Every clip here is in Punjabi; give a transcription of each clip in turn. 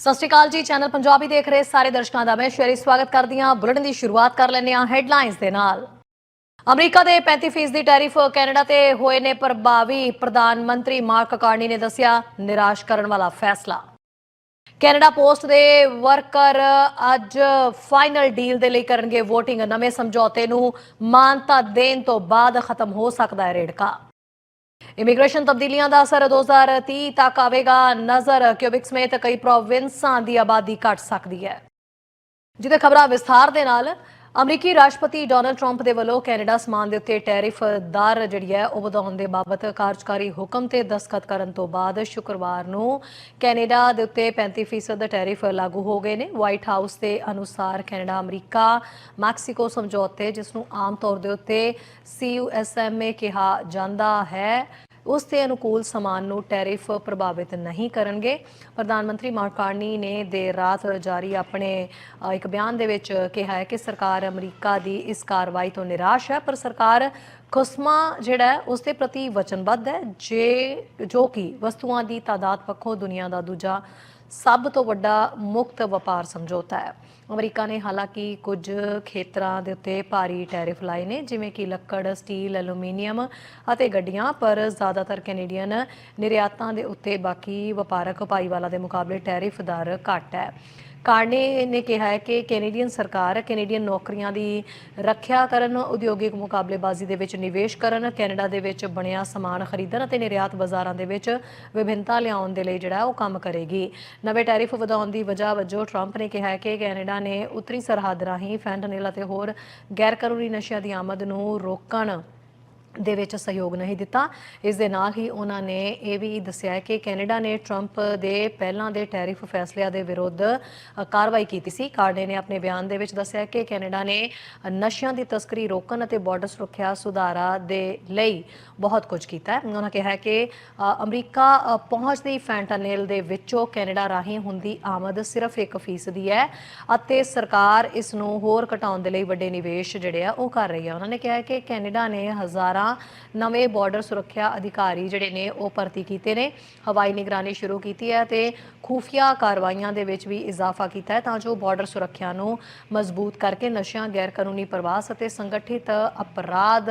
ਸਤਿ ਸ਼੍ਰੀ ਅਕਾਲ ਜੀ, ਚੈਨਲ ਪੰਜਾਬੀ ਦੇਖ ਰਹੇ ਸਾਰੇ ਦਰਸ਼ਕਾਂ ਦਾ ਮੈਂ ਸ਼ੇਰੀ ਸਵਾਗਤ ਕਰਦੀ ਹਾਂ। ਬੁਲੇਟਿਨ ਦੀ ਸ਼ੁਰੂਆਤ ਕਰ ਲੈਂਦੇ ਹਾਂ ਹੈਡਲਾਈਨਸ ਦੇ ਨਾਲ। ਅਮਰੀਕਾ ਦੇ 35% ਦੀ ਟੈਰਿਫ ਕੈਨੇਡਾ ਤੇ ਹੋਏ ਨੇ ਪ੍ਰਭਾਵੀ ਪ੍ਰਧਾਨ ਮੰਤਰੀ ਮਾਰਕ ਕਾਰਨੀ ਨੇ ਦੱਸਿਆ ਨਿਰਾਸ਼ ਕਰਨ ਵਾਲਾ ਫੈਸਲਾ। ਕੈਨੇਡਾ ਪੋਸਟ ਦੇ ਵਰਕਰ ਅੱਜ ਫਾਈਨਲ ਡੀਲ ਦੇ ਲਈ ਕਰਨਗੇ VOTING ਨਵੇਂ ਸਮਝੌਤੇ ਨੂੰ ਮਾਨਤਾ ਦੇਣ ਤੋਂ ਬਾਅਦ ਖਤਮ ਹੋ ਸਕਦਾ ਹੈ ਰੇੜਕਾ। ਇਮੀਗ੍ਰੇਸ਼ਨ ਤਬਦੀਲੀਆਂ ਦਾ ਅਸਰ 2030 ਤੱਕ ਆਵੇਗਾ। ਨਜ਼ਰ ਕਿਊਬਿਕ ਸਮੇਤ ਕਈ ਪ੍ਰੋਵਿੰਸਾਂ ਦੀ ਆਬਾਦੀ ਘਟ ਸਕਦੀ ਹੈ। ਜਿਹਦੇ ਖਬਰਾਂ ਵਿਸਥਾਰ ਦੇ ਨਾਲ, ਅਮਰੀਕੀ ਰਾਸ਼ਟਰਪਤੀ ਡੋਨਲਡ ਟਰੰਪ ਦੇ ਵੱਲੋਂ ਕੈਨੇਡਾ ਸਮਾਨ ਦੇ ਉੱਤੇ ਟੈਰਿਫ ਦਰ ਜਿਹੜੀ ਹੈ, ਉਹ ਵਧਾਉਣ ਦੇ ਬਾਬਤ ਕਾਰਜਕਾਰੀ ਹੁਕਮ ਤੇ ਦਸਖਤ ਕਰਨ ਤੋਂ ਬਾਅਦ ਸ਼ੁੱਕਰਵਾਰ ਨੂੰ ਕੈਨੇਡਾ ਦੇ ਉੱਤੇ 35% ਦਾ ਟੈਰਿਫ ਲਾਗੂ ਹੋ ਗਏ ਨੇ। ਵਾਈਟ ਹਾਊਸ ਦੇ ਅਨੁਸਾਰ ਕੈਨੇਡਾ, ਅਮਰੀਕਾ, ਮੈਕਸੀਕੋ ਸਮਝੌਤੇ, ਜਿਸ ਨੂੰ ਆਮ ਤੌਰ ਦੇ ਉੱਤੇ CUSMA ਕਿਹਾ ਜਾਂਦਾ ਹੈ। ਉਸ ਦੇ ਅਨੁਕੂਲ ਸਮਾਨ ਨੂੰ ਟੈਰਿਫ ਪ੍ਰਭਾਵਿਤ ਨਹੀਂ ਕਰਨਗੇ। ਪ੍ਰਧਾਨ ਮੰਤਰੀ ਮਾਰਕ ਨੇ ਦੇਰ ਰਾਤ ਜਾਰੀ ਆਪਣੇ ਇੱਕ ਬਿਆਨ ਦੇ ਵਿੱਚ ਕਿਹਾ ਹੈ ਕਿ ਸਰਕਾਰ ਅਮਰੀਕਾ ਦੀ ਇਸ ਕਾਰਵਾਈ ਤੋਂ ਨਿਰਾਸ਼ ਹੈ, ਪਰ ਸਰਕਾਰ ਖੁਸਮਾ ਜਿਹੜਾ ਉਸ ਦੇ ਪ੍ਰਤੀ ਵਚਨਬੱਧ ਹੈ, ਜੇ, ਜੋ ਕਿ ਵਸਤੂਆਂ ਦੀ ਤਾਦਾਦ ਪੱਖੋਂ ਦੁਨੀਆ ਦਾ ਦੂਜਾ ਸਭ ਤੋਂ ਵੱਡਾ ਮੁਕਤ ਵਪਾਰ ਸਮਝੌਤਾ ਹੈ। ਅਮਰੀਕਾ ਨੇ ਹਾਲਾਂਕਿ ਕੁਝ ਖੇਤਰਾਂ ਦੇ ਉੱਤੇ ਭਾਰੀ ਟੈਰਿਫ ਲਾਏ ਨੇ ਜਿਵੇਂ ਕਿ ਲੱਕੜ, ਸਟੀਲ, ਐਲੂਮੀਨੀਅਮ ਅਤੇ ਗੱਡੀਆਂ ਪਰ ਜ਼ਿਆਦਾਤਰ ਕੈਨੇਡੀਅਨ ਨਿਰਯਾਤਾਂ ਦੇ ਉੱਤੇ ਬਾਕੀ ਵਪਾਰਕ ਭਾਈਵਾਲਾ ਦੇ ਮੁਕਾਬਲੇ ਟੈਰਿਫ ਦਰ ਘੱਟ ਹੈ। ਕਾਰਨੇ ਨੇ ਕਿਹਾ ਹੈ ਕਿ ਕੈਨੇਡੀਅਨ ਸਰਕਾਰ ਕੈਨੇਡੀਅਨ ਨੌਕਰੀਆਂ ਦੀ ਰੱਖਿਆ ਕਰਨ, ਉਦਯੋਗਿਕ ਮੁਕਾਬਲੇਬਾਜ਼ੀ ਦੇ ਵਿੱਚ ਨਿਵੇਸ਼ ਕਰਨ, ਕੈਨੇਡਾ ਦੇ ਵਿੱਚ ਬਣਿਆ ਸਮਾਨ ਖਰੀਦਣ ਅਤੇ ਨਿਰਯਾਤ ਬਾਜ਼ਾਰਾਂ ਦੇ ਵਿੱਚ ਵਿਭਿੰਨਤਾ ਲਿਆਉਣ ਦੇ ਲਈ ਜਿਹੜਾ ਉਹ ਕੰਮ ਕਰੇਗੀ। ਨਵੇਂ ਟੈਰਿਫ ਵਧਾਉਣ ਦੀ ਵਜ੍ਹਾ ਵਜੋਂ ਟਰੰਪ ਨੇ ਕਿਹਾ ਹੈ ਕਿ ਕੈਨੇਡਾ ਨੇ ਉੱਤਰੀ ਸਰਹੱਦ ਰਾਹੀਂ ਫੈਂਟਨਿਲ ਅਤੇ ਹੋਰ ਗੈਰ ਕਾਨੂੰਨੀ ਨਸ਼ਿਆਂ ਦੀ ਆਮਦ ਨੂੰ ਰੋਕਣ ਦੇ ਵਿੱਚ ਸਹਿਯੋਗ ਨਹੀਂ ਦਿੱਤਾ। ਇਸ ਦੇ ਨਾਲ ਹੀ ਉਹਨਾਂ ਨੇ ਇਹ ਵੀ ਦੱਸਿਆ ਕਿ ਕੈਨੇਡਾ ਨੇ ਟਰੰਪ ਦੇ ਪਹਿਲਾਂ ਦੇ ਟੈਰਿਫ ਫੈਸਲਿਆਂ ਦੇ ਵਿਰੁੱਧ ਕਾਰਵਾਈ ਕੀਤੀ ਸੀ। ਕਾਰਨੇ ਨੇ ਆਪਣੇ ਬਿਆਨ ਦੇ ਵਿੱਚ ਦੱਸਿਆ ਕਿ ਕੈਨੇਡਾ ਨੇ ਨਸ਼ਿਆਂ ਦੀ ਤਸਕਰੀ ਰੋਕਣ ਅਤੇ ਬਾਰਡਰ ਸੁਰੱਖਿਆ ਸੁਧਾਰਾਂ ਦੇ ਲਈ ਬਹੁਤ ਕੁਝ ਕੀਤਾ ਹੈ। ਉਹਨਾਂ ਕਿਹਾ ਕਿ ਅਮਰੀਕਾ ਪਹੁੰਚਦੀ ਫੈਂਟਾਨੇਲ ਦੇ ਵਿੱਚੋਂ ਕੈਨੇਡਾ ਰਾਹੀਂ ਹੁੰਦੀ ਆਮਦ ਸਿਰਫ 1% ਦੀ ਹੈ ਅਤੇ ਸਰਕਾਰ ਇਸ ਨੂੰ ਹੋਰ ਘਟਾਉਣ ਦੇ ਲਈ ਵੱਡੇ ਨਿਵੇਸ਼ ਜਿਹੜੇ ਆ ਉਹ ਕਰ ਰਹੀ ਹੈ। ਉਹਨਾਂ ਨੇ ਕਿਹਾ ਕਿ ਕੈਨੇਡਾ ਨੇ ਹਜ਼ਾਰਾਂ ਨਵੇਂ ਬਾਰਡਰ ਸੁਰੱਖਿਆ ਅਧਿਕਾਰੀ ਜਿਹੜੇ ਨੇ ਉਹ ਭਰਤੀ ਕੀਤੇ ਨੇ। ਹਵਾਈ ਨਿਗਰਾਨੀ ਸ਼ੁਰੂ ਕੀਤੀ ਹੈ ਤੇ ਖੂਫੀਆ ਕਾਰਵਾਈਆਂ ਦੇ ਵਿੱਚ ਵੀ ਇਜ਼ਾਫਾ ਕੀਤਾ ਹੈ ਤਾਂ ਜੋ ਬਾਰਡਰ ਸੁਰੱਖਿਆ ਨੂੰ ਮਜ਼ਬੂਤ ਕਰਕੇ ਨਸ਼ਿਆਂ ਗੈਰ ਕਾਨੂੰਨੀ ਪ੍ਰਵਾਸ ਅਤੇ ਸੰਗਠਿਤ ਅਪਰਾਧ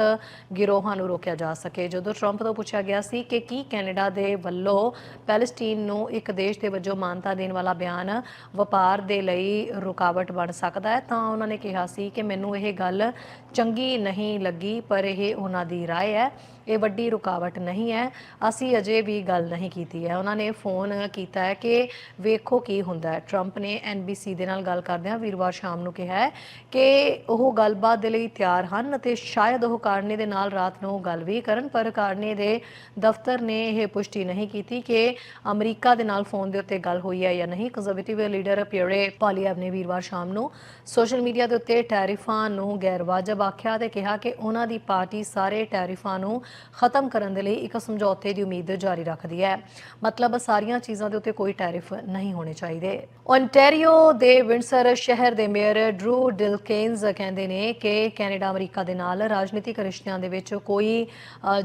ਗਿਰੋਹਾਂ ਨੂੰ ਰੋਕਿਆ ਜਾ ਸਕੇ। ਜਦੋਂ ਟਰੰਪ ਤੋਂ ਪੁੱਛਿਆ ਗਿਆ ਸੀ ਕਿ ਕੀ ਕੈਨੇਡਾ ਦੇ ਵੱਲੋਂ ਪੈਲਸਟੀਨ ਨੂੰ ਇੱਕ ਦੇਸ਼ ਦੇ ਵਜੋਂ ਮਾਨਤਾ ਦੇਣ ਵਾਲਾ ਬਿਆਨ ਵਪਾਰ ਦੇ ਲਈ ਰੁਕਾਵਟ ਬਣ ਸਕਦਾ ਹੈ ਤਾਂ ਉਹਨਾਂ ਨੇ ਕਿਹਾ ਸੀ ਕਿ ਮੈਨੂੰ ਇਹ ਗੱਲ ਚੰਗੀ ਨਹੀਂ ਲੱਗੀ, ਪਰ ਇਹ ਉਹਨਾਂ ਦੀ رائے ਹੈ ਇਹ ਵੱਡੀ ਰੁਕਾਵਟ ਨਹੀਂ ਹੈ। ਅਸੀਂ ਅਜੇ ਵੀ ਗੱਲ ਨਹੀਂ ਕੀਤੀ ਹੈ। ਉਹਨਾਂ ਨੇ ਫੋਨ ਕੀਤਾ ਹੈ ਕਿ ਵੇਖੋ ਕੀ ਹੁੰਦਾ ਹੈ। ਟਰੰਪ ਨੇ NBC ਦੇ ਨਾਲ ਗੱਲ ਕਰਦਿਆਂ ਵੀਰਵਾਰ ਸ਼ਾਮ ਨੂੰ ਕਿਹਾ ਹੈ ਕਿ ਉਹ ਗੱਲਬਾਤ ਦੇ ਲਈ ਤਿਆਰ ਹਨ ਅਤੇ ਸ਼ਾਇਦ ਉਹ ਕਾਰਨੇ ਦੇ ਨਾਲ ਰਾਤ ਨੂੰ ਗੱਲ ਵੀ ਕਰਨ, ਪਰ ਕਾਰਨੇ ਦੇ ਦਫ਼ਤਰ ਨੇ ਇਹ ਪੁਸ਼ਟੀ ਨਹੀਂ ਕੀਤੀ ਕਿ ਅਮਰੀਕਾ ਦੇ ਨਾਲ ਫੋਨ ਦੇ ਉੱਤੇ ਗੱਲ ਹੋਈ ਹੈ ਜਾਂ ਨਹੀਂ। ਕੰਜ਼ਰਵੇਟਿਵ ਲੀਡਰ ਪਿਉਰੇ ਪਾਲੀਅਬ ਨੇ ਵੀਰਵਾਰ ਸ਼ਾਮ ਨੂੰ ਸੋਸ਼ਲ ਮੀਡੀਆ ਦੇ ਉੱਤੇ ਟੈਰਿਫਾਂ ਨੂੰ ਗੈਰ ਵਾਜਬ ਆਖਿਆ ਤੇ ਕਿਹਾ ਕਿ ਉਹਨਾਂ ਦੀ ਪਾਰਟੀ ਸਾਰੇ ਟੈਰਿਫਾਂ ਨੂੰ ਖਤਮ ਕਰਨ ਦੇ ਲਈ ਇੱਕ ਸਮਝੌਤੇ ਦੀ ਉਮੀਦ ਜਾਰੀ ਰੱਖਦੀ ਹੈ। ਮਤਲਬ ਸਾਰੀਆਂ ਚੀਜ਼ਾਂ ਦੇ ਉੱਤੇ ਕੋਈ ਟੈਰਿਫ ਨਹੀਂ ਹੋਣੇ ਚਾਹੀਦੇ। ਓਨਟਾਰੀਓ ਦੇ ਵਿੰਡਸਰ ਸ਼ਹਿਰ ਦੇ ਮੇਅਰ ਡਰੂ ਡਿਲਕੇਨਸ ਕਹਿੰਦੇ ਨੇ ਕਿ ਕੈਨੇਡਾ, ਅਮਰੀਕਾ ਦੇ ਨਾਲ ਰਾਜਨੀਤਿਕ ਰਿਸ਼ਤਿਆਂ ਦੇ ਵਿੱਚ ਕੋਈ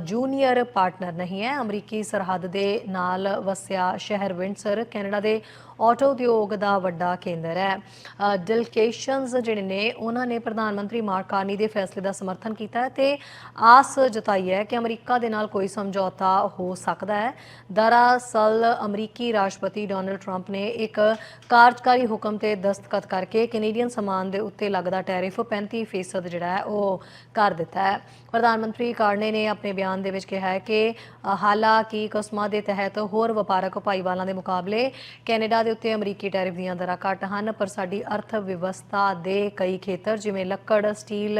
ਜੂਨੀਅਰ ਪਾਰਟਨਰ ਨਹੀਂ ਹੈ। ਅਮਰੀਕੀ ਸਰਹੱਦ ਦੇ ਨਾਲ ਵਸਿਆ ਸ਼ਹਿਰ ਵਿੰਡਸਰ ਕੈਨੇਡਾ ਦੇ ਆਟੋ ਉਦਯੋਗ ਦਾ ਵੱਡਾ ਕੇਂਦਰ ਹੈ। ਅ, ਡਿਲਕੇਸ਼ਨਸ ਜਿਹੜੇ ਨੇ ਉਹਨਾਂ ਨੇ ਪ੍ਰਧਾਨ ਮੰਤਰੀ ਮਾਰਕ ਕਾਰਨੀ ਦੇ ਫੈਸਲੇ ਦਾ ਸਮਰਥਨ ਕੀਤਾ ਹੈ ਤੇ ਆਸ ਜਤਾਈ ਹੈ ਕਿ ਅਮਰੀਕਾ ਦੇ ਨਾਲ ਕੋਈ ਸਮਝੌਤਾ ਹੋ ਸਕਦਾ ਹੈ। ਦਰਅਸਲ ਅਮਰੀਕੀ ਰਾਸ਼ਟਰਪਤੀ ਡੋਨਲਡ ਟਰੰਪ ਨੇ ਇੱਕ ਕਾਰਜਕਾਰੀ ਹੁਕਮ ਤੇ ਦਸਤਖਤ ਕਰਕੇ ਕੈਨੇਡੀਅਨ ਸਮਾਨ ਦੇ ਉੱਤੇ ਲੱਗਦਾ ਟੈਰਿਫ 35% ਜਿਹੜਾ ਹੈ ਉਹ ਕਰ ਦਿੱਤਾ ਹੈ। ਪ੍ਰਧਾਨ ਮੰਤਰੀ ਕਾਰਨੇ ਨੇ ਆਪਣੇ ਬਿਆਨ ਦੇ ਵਿੱਚ ਕਿਹਾ ਹੈ ਕਿ ਹਾਲਾਂਕਿ ਕਸਮਾਂ ਦੇ ਤਹਿਤ ਹੋਰ ਵਪਾਰਕ ਭਾਈਵਾਲਾਂ ਦੇ ਮੁਕਾਬਲੇ ਕੈਨੇਡਾ ਦੇ ਉੱਤੇ ਅਮਰੀਕੀ ਟੈਰਿਫ ਦੀਆਂ ਦਰਾਂ ਘੱਟ ਹਨ, ਪਰ ਸਾਡੀ ਅਰਥ ਵਿਵਸਥਾ ਦੇ ਕਈ ਖੇਤਰ, ਜਿਵੇਂ ਲੱਕੜ, ਸਟੀਲ,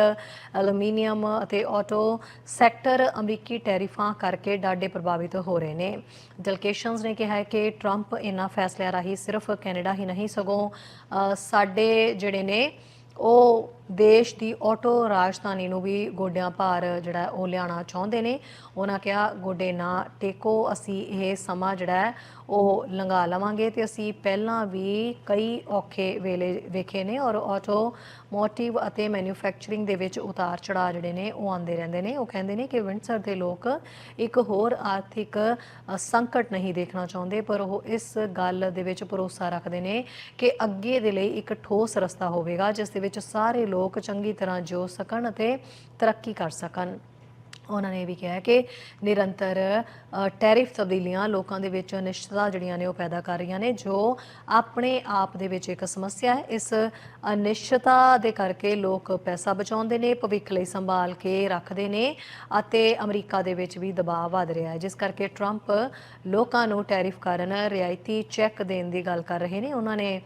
ਐਲੂਮੀਨੀਅਮ ਅਤੇ ਆਟੋ ਸੈਕਟਰ ਅਮਰੀਕੀ ਟੈਰਿਫਾਂ ਕਰਕੇ ਡਾਢੇ ਪ੍ਰਭਾਵਿਤ ਹੋ ਰਹੇ ਨੇ। ਡਲਕੇਸ਼ਨਸ ਨੇ ਕਿਹਾ ਹੈ ਕਿ ਟਰੰਪ ਇਹਨਾਂ ਫੈਸਲਿਆਂ ਰਾਹੀਂ ਸਿਰਫ ਕੈਨੇਡਾ ਹੀ ਨਹੀਂ, ਸਗੋਂ ਸਾਡੇ ਜਿਹੜੇ ਨੇ, ਉਹ ਦੇਸ਼ ਦੀ ਆਟੋ ਰਾਜਧਾਨੀ ਨੂੰ ਵੀ ਗੋਡਿਆਂ ਭਾਰ ਜਿਹੜਾ ਉਹ ਲਿਆਉਣਾ ਚਾਹੁੰਦੇ ਨੇ। ਉਹਨਾਂ ਕਿਹਾ, ਗੋਡੇ ਨਾ ਟੇਕੋ, ਅਸੀਂ ਇਹ ਸਮਾਂ ਜਿਹੜਾ ਉਹ ਲੰਘਾ ਲਵਾਂਗੇ ਤੇ ਅਸੀਂ ਪਹਿਲਾਂ ਵੀ ਕਈ ਔਖੇ ਵੇਲੇ ਵੇਖੇ ਨੇ ਔਰ ਆਟੋ ਮੋਟਿਵ ਅਤੇ ਮੈਨੂਫੈਕਚਰਿੰਗ ਦੇ ਵਿੱਚ ਉਤਾਰ ਚੜਾਅ ਜਿਹੜੇ ਨੇ ਉਹ ਆਉਂਦੇ ਰਹਿੰਦੇ ਨੇ। ਉਹ ਕਹਿੰਦੇ ਨੇ ਕਿ ਵਿੰਟਸਰ ਦੇ ਲੋਕ ਇੱਕ ਹੋਰ ਆਰਥਿਕ ਸੰਕਟ ਨਹੀਂ ਦੇਖਣਾ ਚਾਹੁੰਦੇ, ਪਰ ਉਹ ਇਸ ਗੱਲ ਦੇ ਵਿੱਚ ਭਰੋਸਾ ਰੱਖਦੇ ਨੇ ਕਿ ਅੱਗੇ ਦੇ ਲਈ ਇੱਕ ਠੋਸ ਰਸਤਾ ਹੋਵੇਗਾ, ਜਿਸ ਦੇ ਵਿੱਚ ਸਾਰੇ ਲੋਕ ਚੰਗੀ ਤਰ੍ਹਾਂ ਜੋ ਸਕਣ ਅਤੇ ਤਰੱਕੀ ਕਰ ਸਕਣ। ਉਹਨਾਂ ਨੇ ਇਹ ਵੀ ਕਿਹਾ ਕਿ ਨਿਰੰਤਰ ਟੈਰਿਫ ਤਬਦੀਲੀਆਂ ਲੋਕਾਂ ਦੇ ਵਿੱਚ ਅਨਿਸ਼ਚਿਤਤਾ ਜਿਹੜੀਆਂ ਨੇ ਉਹ ਪੈਦਾ ਕਰ ਰਹੀਆਂ ਨੇ, ਜੋ ਆਪਣੇ ਆਪ ਦੇ ਵਿੱਚ ਇੱਕ ਸਮੱਸਿਆ ਹੈ। ਇਸ ਅਨਿਸ਼ਚਿਤਤਾ ਦੇ ਕਰਕੇ ਲੋਕ ਪੈਸਾ ਬਚਾਉਂਦੇ ਨੇ, ਭਵਿੱਖ ਲਈ ਸੰਭਾਲ ਕੇ ਰੱਖਦੇ ਨੇ ਅਤੇ ਅਮਰੀਕਾ ਦੇ ਵਿੱਚ ਵੀ ਦਬਾਅ ਵਧ ਰਿਹਾ ਹੈ। ਜਿਸ ਕਰਕੇ ਟਰੰਪ ਲੋਕਾਂ ਨੂੰ ਟੈਰਿਫ ਕਾਰਨ ਰਿਆਇਤੀ ਚੈੱਕ ਦੇਣ ਦੀ ਗੱਲ ਕਰ ਰਹੇ ਨੇ। ਉਹਨਾਂ ਨੇ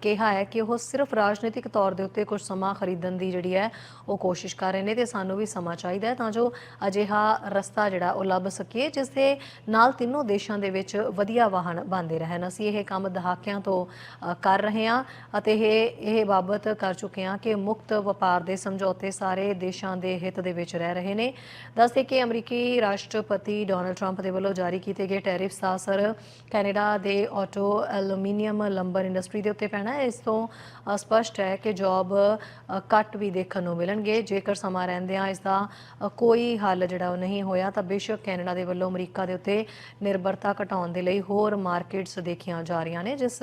ਕਿਹਾ ਹੈ ਕਿ ਉਹ ਸਿਰਫ ਰਾਜਨੀਤਿਕ ਤੌਰ ਦੇ ਉੱਤੇ ਕੁਝ ਸਮਾਂ ਖਰੀਦਣ ਦੀ ਜਿਹੜੀ ਹੈ ਉਹ ਕੋਸ਼ਿਸ਼ ਕਰ ਰਹੇ ਨੇ ਤੇ ਸਾਨੂੰ ਵੀ ਸਮਾਂ ਚਾਹੀਦਾ ਹੈ ਤਾਂ ਜੋ ਅਜਿਹਾ ਰਸਤਾ ਜਿਹੜਾ ਉਹ ਲੱਭ ਸਕੀਏ, ਜਿਸ ਦੇ ਨਾਲ ਤਿੰਨੋਂ ਦੇਸ਼ਾਂ ਦੇ ਵਿੱਚ ਵਧੀਆ ਵਾਹਨ ਬਣਦੇ ਰਹਿਣ। ਅਸੀਂ ਇਹ ਕੰਮ ਦਹਾਕਿਆਂ ਤੋਂ ਕਰ ਰਹੇ ਹਾਂ ਅਤੇ ਇਹ ਇਹ ਸਾਬਤ ਕਰ ਚੁੱਕੇ ਹਾਂ ਕਿ ਮੁਕਤ ਵਪਾਰ ਦੇ ਸਮਝੌਤੇ ਸਾਰੇ ਦੇਸ਼ਾਂ ਦੇ ਹਿੱਤ ਦੇ ਵਿੱਚ ਰਹਿ ਰਹੇ ਨੇ। ਦੱਸਦੇ ਕਿ ਅਮਰੀਕੀ ਰਾਸ਼ਟਰਪਤੀ ਡੋਨਲਡ ਟਰੰਪ ਦੇ ਵੱਲੋਂ ਜਾਰੀ ਕੀਤੇ ਗਏ ਟੈਰਿਫਸ ਦਾ ਅਸਰ ਕੈਨੇਡਾ ਦੇ ਆਟੋ ਐਲੂਮੀਨੀਅਮ ਲੰਬਰ ਇੰਡਸਟਰੀ ਦੇ ਉੱਤੇ ਪੈਣਾ ਹੈ। ਇਸ ਤੋਂ ਅ, ਸਪਸ਼ਟ ਹੈ ਕਿ ਜੌਬ ਕੱਟ ਵੀ ਦੇਖਣ ਨੂੰ ਮਿਲਣਗੇ। ਜੇਕਰ ਸਮਾਂ ਰਹਿੰਦਿਆਂ ਇਸ ਦਾ ਕੋਈ ਹੱਲ ਜਿਹੜਾ ਉਹ ਨਹੀਂ ਹੋਇਆ ਤਾਂ ਬੇਸ਼ੱਕ ਕੈਨੇਡਾ ਦੇ ਵੱਲੋਂ ਅਮਰੀਕਾ ਦੇ ਉੱਤੇ ਨਿਰਭਰਤਾ ਘਟਾਉਣ ਦੇ ਲਈ ਹੋਰ ਮਾਰਕੀਟਸ ਦੇਖੀਆਂ ਜਾ ਰਹੀਆਂ ਨੇ ਜਿਸ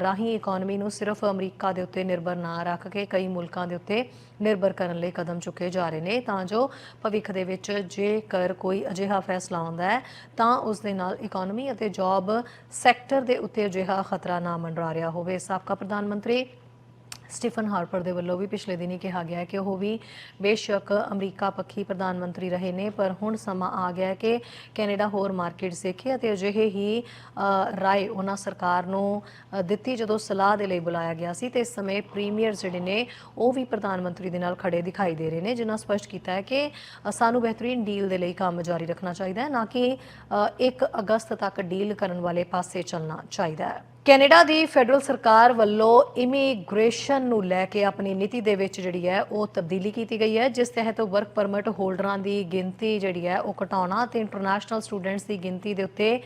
ਰਾਹੀਂ ਇਕਨੋਮੀ ਨੂੰ ਸਿਰਫ ਅਮਰੀਕਾ ਦੇ ਉੱਤੇ ਨਿਰਭਰ ਨਾ ਰੱਖ ਕੇ ਕਈ ਮੁਲਕਾਂ ਦੇ ਉੱਤੇ ਨਿਰਭਰ ਕਰਨ ਲਈ ਕਦਮ ਚੁੱਕੇ ਜਾ ਰਹੇ ਨੇ, ਤਾਂ ਜੋ ਭਵਿੱਖ ਦੇ ਵਿੱਚ ਜੇਕਰ ਕੋਈ ਅਜਿਹਾ ਫੈਸਲਾ ਆਉਂਦਾ ਹੈ, ਤਾਂ ਉਸ ਦੇ ਨਾਲ ਇਕਨੋਮੀ ਅਤੇ ਜੌਬ ਸੈਕਟਰ ਦੇ ਉੱਤੇ ਅਜਿਹਾ ਖਤਰਾ ਨਾ ਮੰਡਰਾ ਰਿਹਾ ਹੋਵੇ। ਸਾਬਕਾ ਪ੍ਰਧਾਨ ਮੰਤਰੀ ਸਟੀਫਨ ਹਾਰਪਰ ਦੇ ਵੱਲੋਂ ਵੀ ਪਿਛਲੇ ਦਿਨੀ ਕਿਹਾ ਗਿਆ ਹੈ ਕਿ ਉਹ ਵੀ ਬੇਸ਼ੱਕ ਅਮਰੀਕਾ ਪੱਖੀ ਪ੍ਰਧਾਨ ਮੰਤਰੀ ਰਹੇ ਨੇ ਪਰ ਹੁਣ ਸਮਾਂ ਆ ਗਿਆ ਹੈ ਕਿ ਕੈਨੇਡਾ ਹੋਰ ਮਾਰਕੀਟ ਸਿੱਖੇ ਅਤੇ ਅਜਿਹੇ ਹੀ ਰਾਏ ਉਹਨਾਂ ਸਰਕਾਰ ਨੂੰ ਦਿੱਤੀ ਜਦੋਂ ਸਲਾਹ ਦੇ ਲਈ ਬੁਲਾਇਆ ਗਿਆ ਸੀ ਤੇ ਇਸ ਸਮੇਂ ਪ੍ਰੀਮੀਅਰ ਜਿਹੜੇ ਨੇ ਉਹ ਵੀ ਪ੍ਰਧਾਨ ਮੰਤਰੀ ਦੇ ਨਾਲ ਖੜੇ ਦਿਖਾਈ ਦੇ ਰਹੇ ਨੇ ਜਿਨ੍ਹਾਂ ਸਪਸ਼ਟ ਕੀਤਾ ਹੈ ਕਿ ਸਾਨੂੰ ਬਿਹਤਰੀਨ ਡੀਲ ਦੇ ਲਈ ਕੰਮ ਜਾਰੀ ਰੱਖਣਾ ਚਾਹੀਦਾ ਹੈ ਨਾ ਕਿ ਅ, 1 ਅਗਸਤ ਤੱਕ ਡੀਲ ਕਰਨ ਵਾਲੇ ਪਾਸੇ ਚੱਲਣਾ ਚਾਹੀਦਾ ਹੈ। ਕੈਨੇਡਾ ਦੀ ਫੈਡਰਲ ਸਰਕਾਰ ਵੱਲੋਂ ਇਮੀਗ੍ਰੇਸ਼ਨ ਨੂੰ ਲੈ ਕੇ ਆਪਣੀ ਨੀਤੀ ਦੇ ਵਿੱਚ ਜਿਹੜੀ ਹੈ ਉਹ ਤਬਦੀਲੀ ਕੀਤੀ ਗਈ ਹੈ, ਜਿਸ ਤਹਿਤ ਵਰਕ ਪਰਮਿਟ ਹੋਲਡਰਾਂ ਦੀ ਗਿਣਤੀ ਜਿਹੜੀ ਹੈ ਉਹ ਘਟਾਉਣਾ ਤੇ ਇੰਟਰਨੈਸ਼ਨਲ ਸਟੂਡੈਂਟਸ ਦੀ ਗਿਣਤੀ ਦੇ ਉੱਤੇ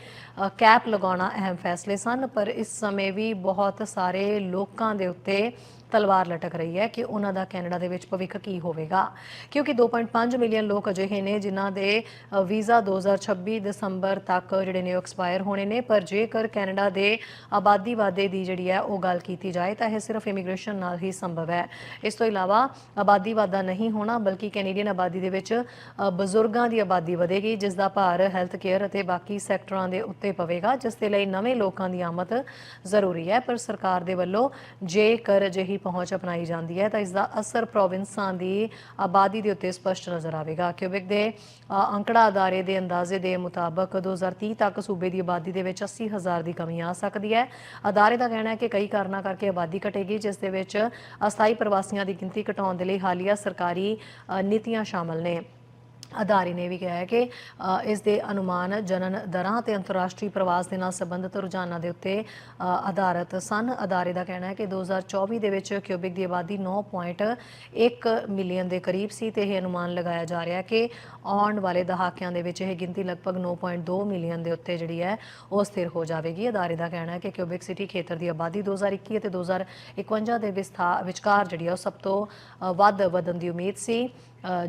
ਕੈਪ ਲਗਾਉਣਾ ਅਹਿਮ ਫੈਸਲੇ ਸਨ, ਪਰ ਇਸ ਸਮੇਂ ਵੀ ਬਹੁਤ ਸਾਰੇ ਲੋਕਾਂ ਦੇ ਉੱਤੇ ਤਲਵਾਰ ਲਟਕ ਰਹੀ ਹੈ ਕਿ ਉਹਨਾਂ ਦਾ ਕੈਨੇਡਾ ਦੇ ਵਿੱਚ ਭਵਿੱਖ ਕੀ ਹੋਵੇਗਾ। ਕਿਉਂਕਿ 2.5 ਮਿਲੀਅਨ ਲੋਕ ਅਜਿਹੇ ਨੇ ਜਿਨ੍ਹਾਂ ਦੇ ਅ, ਵੀਜ਼ਾ 2026 ਦਸੰਬਰ ਤੱਕ ਜਿਹੜੇ ਨੇ ਉਹ ਐਕਸਪਾਇਰ ਹੋਣੇ ਨੇ। ਪਰ ਜੇਕਰ ਕੈਨੇਡਾ ਦੇ ਆਬਾਦੀ ਵਾਧੇ ਦੀ ਜਿਹੜੀ ਹੈ ਉਹ ਗੱਲ ਕੀਤੀ ਜਾਏ ਤਾਂ ਇਹ ਸਿਰਫ ਇਮੀਗ੍ਰੇਸ਼ਨ ਨਾਲ ਹੀ ਸੰਭਵ ਹੈ। ਇਸ ਤੋਂ ਇਲਾਵਾ ਆਬਾਦੀ ਵਾਧਾ ਨਹੀਂ ਹੋਣਾ ਬਲਕਿ ਕੈਨੇਡੀਅਨ ਆਬਾਦੀ ਦੇ ਵਿੱਚ ਬਜ਼ੁਰਗਾਂ ਦੀ ਆਬਾਦੀ ਵਧੇਗੀ ਜਿਸ ਦਾ ਭਾਰ ਹੈਲਥ ਕੇਅਰ ਅਤੇ ਬਾਕੀ ਸੈਕਟਰਾਂ ਦੇ ਉੱਤੇ ਪਵੇਗਾ ਜਿਸ ਦੇ ਲਈ ਨਵੇਂ ਲੋਕਾਂ ਦੀ ਆਮਦ ਜ਼ਰੂਰੀ ਹੈ। ਪਰ ਸਰਕਾਰ ਦੇ ਵੱਲੋਂ ਜੇਕਰ ਅਜਿਹੀ ਪਹੁੰਚ ਅਪਣਾਈ ਜਾਂਦੀ ਹੈ, ਤਾਂ ਇਸ ਦਾ ਅਸਰ ਪ੍ਰੋਵਿੰਸਾਂ ਦੀ ਆਬਾਦੀ ਦੇ ਉੱਤੇ ਸਪਸ਼ਟ ਨਜ਼ਰ ਆਵੇਗਾ। ਕਿਊਬਿਕ ਦੇ ਅੰਕੜਾ ਅਦਾਰੇ ਦੇ ਅੰਦਾਜ਼ੇ ਦੇ ਮੁਤਾਬਕ 2030 ਤੱਕ ਸੂਬੇ ਦੀ ਆਬਾਦੀ ਦੇ ਵਿੱਚ 80000 ਦੀ ਕਮੀ ਆ ਸਕਦੀ ਹੈ। ਅਦਾਰੇ ਦਾ ਕਹਿਣਾ ਹੈ ਕਿ ਕਈ ਕਾਰਨਾਂ ਕਰਕੇ ਆਬਾਦੀ ਘਟੇਗੀ, ਜਿਸ ਦੇ ਵਿੱਚ ਅਸਥਾਈ ਪ੍ਰਵਾਸੀਆਂ ਦੀ ਗਿਣਤੀ ਘਟਾਉਣ ਦੇ ਲਈ ਹਾਲੀਆ ਸਰਕਾਰੀ ਨੀਤੀਆਂ ਸ਼ਾਮਲ ਨੇ। ਅਦਾਰੇ ਨੇ ਵੀ ਕਿਹਾ ਹੈ ਕਿ ਅ, ਇਸ ਦੇ ਅਨੁਮਾਨ ਜਨਨ ਦਰਾਂ ਤੇ ਅੰਤਰਰਾਸ਼ਟਰੀ ਪ੍ਰਵਾਸ ਦੇ ਨਾਲ ਸੰਬੰਧਿਤ ਰੁਝਾਨਾਂ ਦੇ ਉੱਤੇ ਆਧਾਰਿਤ ਸਨ। ਅਦਾਰੇ ਦਾ ਕਹਿਣਾ ਹੈ ਕਿ 2024 ਦੇ ਵਿੱਚ ਕਿਊਬਿਕ ਦੀ ਆਬਾਦੀ 9.1 ਮਿਲੀਅਨ ਦੇ ਕਰੀਬ ਸੀ ਤੇ ਇਹ ਅਨੁਮਾਨ ਲਗਾਇਆ ਜਾ ਰਿਹਾ ਹੈ ਕਿ ਆਉਣ ਵਾਲੇ ਦਹਾਕਿਆਂ ਦੇ ਵਿੱਚ ਇਹ ਗਿਣਤੀ ਲਗਭਗ 9.2 ਮਿਲੀਅਨ ਦੇ ਉੱਤੇ ਜਿਹੜੀ ਹੈ ਉਹ ਸਥਿਰ ਹੋ ਜਾਵੇਗੀ। ਅਦਾਰੇ ਦਾ ਕਹਿਣਾ ਹੈ ਕਿ ਕਿਊਬਿਕ ਸਿਟੀ ਖੇਤਰ ਦੀ ਆਬਾਦੀ 2021 ਅਤੇ 2051 ਦੇ ਵਿਸਥਾ- ਵਿਚਕਾਰ ਜਿਹੜੀ ਹੈ ਉਹ ਸਭ ਤੋਂ ਵੱਧ ਵਧਣ ਦੀ ਉਮੀਦ ਸੀ।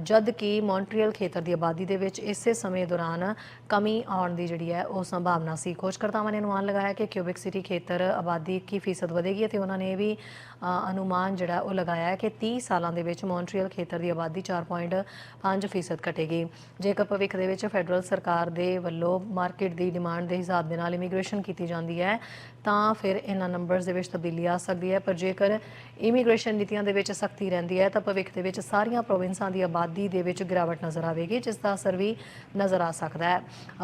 ਜਦ ਕਿ ਮੌਂਟਰੀਅਲ ਖੇਤਰ ਦੀ ਆਬਾਦੀ ਦੇ ਵਿੱਚ ਇਸੇ ਸਮੇਂ ਦੌਰਾਨ ਕਮੀ ਆਉਣ ਦੀ ਜਿਹੜੀ ਹੈ, ਉਹ ਸੰਭਾਵਨਾ ਸੀ। ਖੋਜਕਰਤਾਵਾਂ ਨੇ ਅਨੁਮਾਨ ਲਗਾਇਆ ਕਿ ਕਿਊਬਿਕ ਸਿਟੀ ਖੇਤਰ ਆਬਾਦੀ 21% ਵਧੇਗੀ ਅਤੇ ਉਹਨਾਂ ਨੇ ਇਹ ਵੀ ਅਨੁਮਾਨ ਜਿਹੜਾ ਉਹ ਲਗਾਇਆ ਕਿ 30 ਸਾਲਾਂ ਦੇ ਵਿੱਚ ਮੌਂਟਰੀਅਲ ਖੇਤਰ ਦੀ ਆਬਾਦੀ 4.5% ਘਟੇਗੀ। ਜੇਕਰ ਭਵਿੱਖ ਦੇ ਵਿੱਚ ਫੈਡਰਲ ਸਰਕਾਰ ਦੇ ਵੱਲੋਂ ਮਾਰਕੀਟ ਦੀ ਡਿਮਾਂਡ ਦੇ ਹਿਸਾਬ ਦੇ ਨਾਲ ਇਮੀਗ੍ਰੇਸ਼ਨ ਕੀਤੀ ਜਾਂਦੀ ਹੈ, ਤਾਂ ਫਿਰ ਇਹਨਾਂ ਨੰਬਰਸ ਦੇ ਵਿੱਚ ਤਬਦੀਲੀ ਆ ਸਕਦੀ ਹੈ, ਪਰ ਜੇਕਰ ਇਮੀਗ੍ਰੇਸ਼ਨ ਨੀਤੀਆਂ ਦੇ ਵਿੱਚ ਸਖਤੀ ਰਹਿੰਦੀ ਹੈ, ਤਾਂ ਭਵਿੱਖ ਦੇ ਵਿੱਚ ਸਾਰੀਆਂ ਪ੍ਰੋਵਿੰਸਾਂ ਦੀ ਆਬਾਦੀ ਦੇ ਵਿੱਚ ਗਿਰਾਵਟ ਨਜ਼ਰ ਆਵੇਗੀ, ਜਿਸ ਦਾ ਅਸਰ ਵੀ ਨਜ਼ਰ ਆ ਸਕਦਾ ਹੈ।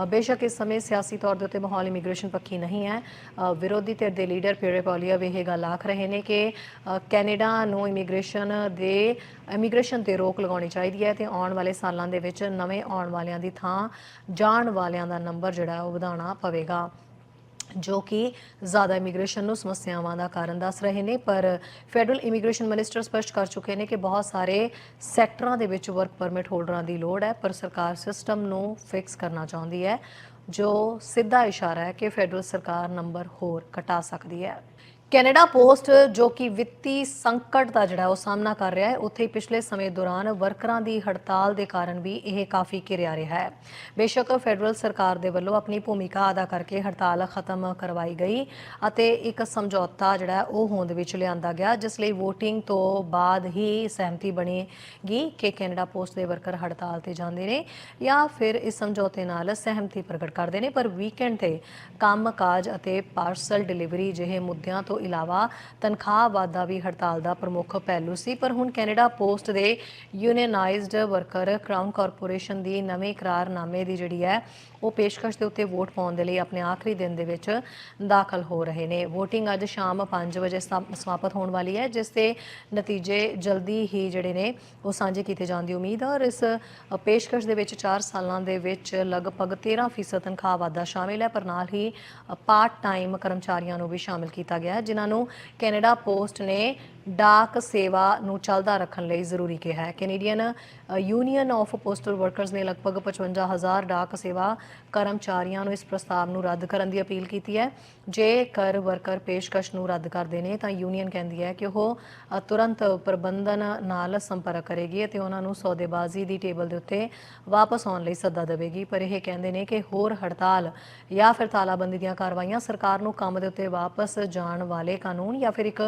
ਬੇਸ਼ੱਕ ਇਸ ਸਮੇਂ ਸਿਆਸੀ ਤੌਰ ਦੇ ਉੱਤੇ ਮਾਹੌਲ ਇਮੀਗ੍ਰੇਸ਼ਨ ਪੱਖੀ ਨਹੀਂ ਹੈ। ਵਿਰੋਧੀ ਧਿਰ ਦੇ ਲੀਡਰ ਪਿਊਰੇ ਪੋਲੀਆ ਵੀ ਇਹ ਗੱਲ ਆਖ ਰਹੇ ਨੇ ਕਿ ਕੈਨੇਡਾ ਨੂੰ ਇਮੀਗ੍ਰੇਸ਼ਨ ਦੇ, ਇਮੀਗ੍ਰੇਸ਼ਨ ਤੇ ਰੋਕ ਲਗਾਉਣੀ ਚਾਹੀਦੀ ਹੈ ਤੇ ਆਉਣ ਵਾਲੇ ਸਾਲਾਂ ਦੇ ਵਿੱਚ ਨਵੇਂ ਆਉਣ ਵਾਲਿਆਂ ਦੀ ਥਾਂ, ਜਾਣ ਵਾਲਿਆਂ ਦਾ ਨੰਬਰ ਜਿਹੜਾ ਉਹ ਵਧਾਉਣਾ ਪਵੇਗਾ। ਜੋ ਕਿ ਜ਼ਿਆਦਾ ਇਮੀਗ੍ਰੇਸ਼ਨ ਨੂੰ ਸਮੱਸਿਆਵਾਂ ਦਾ ਕਾਰਨ ਦੱਸ ਰਹੇ ਨੇ, ਪਰ ਫੈਡਰਲ ਇਮੀਗ੍ਰੇਸ਼ਨ ਮਿਨਿਸਟਰ ਸਪਸ਼ਟ ਕਰ ਚੁੱਕੇ ਨੇ ਕਿ ਬਹੁਤ ਸਾਰੇ ਸੈਕਟਰਾਂ ਦੇ ਵਿੱਚ ਵਰਕ ਪਰਮਿਟ ਹੋਲਡਰਾਂ ਦੀ ਲੋੜ ਹੈ, ਪਰ ਸਰਕਾਰ ਸਿਸਟਮ ਨੂੰ ਫਿਕਸ ਕਰਨਾ ਚਾਹੁੰਦੀ ਹੈ, ਜੋ ਸਿੱਧਾ ਇਸ਼ਾਰਾ ਹੈ ਕਿ ਫੈਡਰਲ ਸਰਕਾਰ ਨੰਬਰ ਹੋਰ ਘਟਾ ਸਕਦੀ ਹੈ। ਕੈਨੇਡਾ ਪੋਸਟ, ਜੋ ਕਿ ਵਿੱਤੀ ਸੰਕਟ ਦਾ ਜਿਹੜਾ ਉਹ ਸਾਹਮਣਾ ਕਰ ਰਿਹਾ ਹੈ, ਉੱਥੇ ਪਿਛਲੇ ਸਮੇਂ ਦੌਰਾਨ ਵਰਕਰਾਂ ਦੀ ਹੜਤਾਲ ਦੇ ਕਾਰਨ ਵੀ ਇਹ ਕਾਫੀ ਘਿਰਿਆ ਰਿਹਾ ਹੈ। ਬੇਸ਼ੱਕ ਫੈਡਰਲ ਸਰਕਾਰ ਦੇ ਵੱਲੋਂ ਆਪਣੀ ਭੂਮਿਕਾ ਅਦਾ ਕਰਕੇ ਹੜਤਾਲ ਖਤਮ ਕਰਵਾਈ ਗਈ ਅਤੇ ਇੱਕ ਸਮਝੌਤਾ ਜਿਹੜਾ ਉਹ ਹੋਂਦ ਵਿੱਚ ਲਿਆਂਦਾ ਗਿਆ, ਜਿਸ ਲਈ VOTING ਤੋਂ ਬਾਅਦ ਹੀ ਸਹਿਮਤੀ ਬਣੇਗੀ ਕਿ ਕੈਨੇਡਾ ਪੋਸਟ ਦੇ ਵਰਕਰ ਹੜਤਾਲ ਤੇ ਜਾਂਦੇ ਨੇ ਜਾਂ ਫਿਰ ਇਸ ਸਮਝੌਤੇ ਨਾਲ ਸਹਿਮਤੀ ਪ੍ਰਗਟ ਕਰਦੇ ਨੇ। ਪਰ ਵੀਕਐਂਡ ਤੇ ਕੰਮਕਾਜ ਅਤੇ ਪਾਰਸਲ ਡਿਲੀਵਰੀ ਜਿਹੇ ਮੁੱਦਿਆਂ ਤੋਂ ਇਲਾਵਾ ਤਨਖਾਹ ਵਾਧਾ ਵੀ ਹੜਤਾਲ ਦਾ ਪ੍ਰਮੁੱਖ ਪਹਿਲੂ ਸੀ, ਪਰ ਹੁਣ ਕੈਨੇਡਾ ਪੋਸਟ ਦੇ ਯੂਨੀਅਨਾਈਜ਼ਡ ਵਰਕਰ ਕਰਾਊਨ ਕਾਰਪੋਰੇਸ਼ਨ ਦੀ ਨਵੇਂ ਇਕਰਾਰਨਾਮੇ ਦੀ ਜਿਹੜੀ ਹੈ ਉਹ ਪੇਸ਼ਕਸ਼ ਦੇ ਉੱਤੇ ਵੋਟ ਪਾਉਣ ਦੇ ਲਈ ਆਪਣੇ ਆਖਰੀ ਦਿਨ ਦੇ ਵਿੱਚ ਦਾਖਲ ਹੋ ਰਹੇ ਨੇ। VOTING ਅੱਜ ਸ਼ਾਮ 5 ਵਜੇ ਸਮ- ਸਮਾਪਤ ਹੋਣ ਵਾਲੀ ਹੈ, ਜਿਸ ਦੇ ਨਤੀਜੇ ਜਲਦੀ ਹੀ ਜਿਹੜੇ ਨੇ ਉਹ ਸਾਂਝੇ ਕੀਤੇ ਜਾਣ ਦੀ ਉਮੀਦ ਹੈ ਔਰ ਇਸ ਪੇਸ਼ਕਸ਼ ਦੇ ਵਿੱਚ 4 ਸਾਲਾਂ ਦੇ ਵਿੱਚ ਲਗਭਗ 13% ਤਨਖਾਹ ਵਾਧਾ ਸ਼ਾਮਿਲ ਹੈ, ਪਰ ਨਾਲ ਹੀ ਪਾਰਟ ਟਾਈਮ ਕਰਮਚਾਰੀਆਂ ਨੂੰ ਵੀ ਸ਼ਾਮਿਲ ਕੀਤਾ ਗਿਆ ਹੈ, ਜਿਨ੍ਹਾਂ ਨੂੰ ਕੈਨੇਡਾ ਪੋਸਟ ਨੇ ਡਾਕ ਸੇਵਾ ਨੂੰ ਚੱਲਦਾ ਰੱਖਣ ਲਈ ਜ਼ਰੂਰੀ ਕਿਹਾ ਹੈ। Canadian union of postal workers ਨੇ ਲਗਭਗ 55000 ਡਾਕ ਸੇਵਾ ਕਰਮਚਾਰੀਆਂ ਨੂੰ ਇਸ ਪ੍ਰਸਤਾਵ ਨੂੰ ਰੱਦ ਕਰਨ ਦੀ ਅਪੀਲ ਕੀਤੀ ਹੈ। ਜੇ ਕਰ ਵਰਕਰ ਪੇਸ਼ਕਸ਼ ਨੂੰ ਰੱਦ ਕਰਦੇ ਨੇ, ਤਾਂ ਯੂਨੀਅਨ ਕਹਿੰਦੀ ਹੈ ਕਿ ਉਹ ਤੁਰੰਤ ਪ੍ਰਬੰਧਨ ਨਾਲ ਸੰਪਰਕ ਕਰੇਗੀ ਅਤੇ ਉਹਨਾਂ ਨੂੰ ਸੌਦੇਬਾਜ਼ੀ ਦੀ ਟੇਬਲ ਦੇ ਉੱਤੇ ਵਾਪਸ ਆਉਣ ਲਈ ਸੱਦਾ ਦੇਵੇਗੀ। ਪਰ ਇਹ ਕਹਿੰਦੇ ਨੇ ਕਿ ਹੋਰ ਹੜਤਾਲ ਜਾਂ ਫਿਰ ਤਾਲਾਬੰਦੀ ਦੀਆਂ ਕਾਰਵਾਈਆਂ ਸਰਕਾਰ ਨੂੰ ਕੰਮ ਦੇ ਉੱਤੇ ਵਾਪਸ ਜਾਣ ਵਾਲੇ ਕਾਨੂੰਨ ਜਾਂ ਫਿਰ ਇੱਕ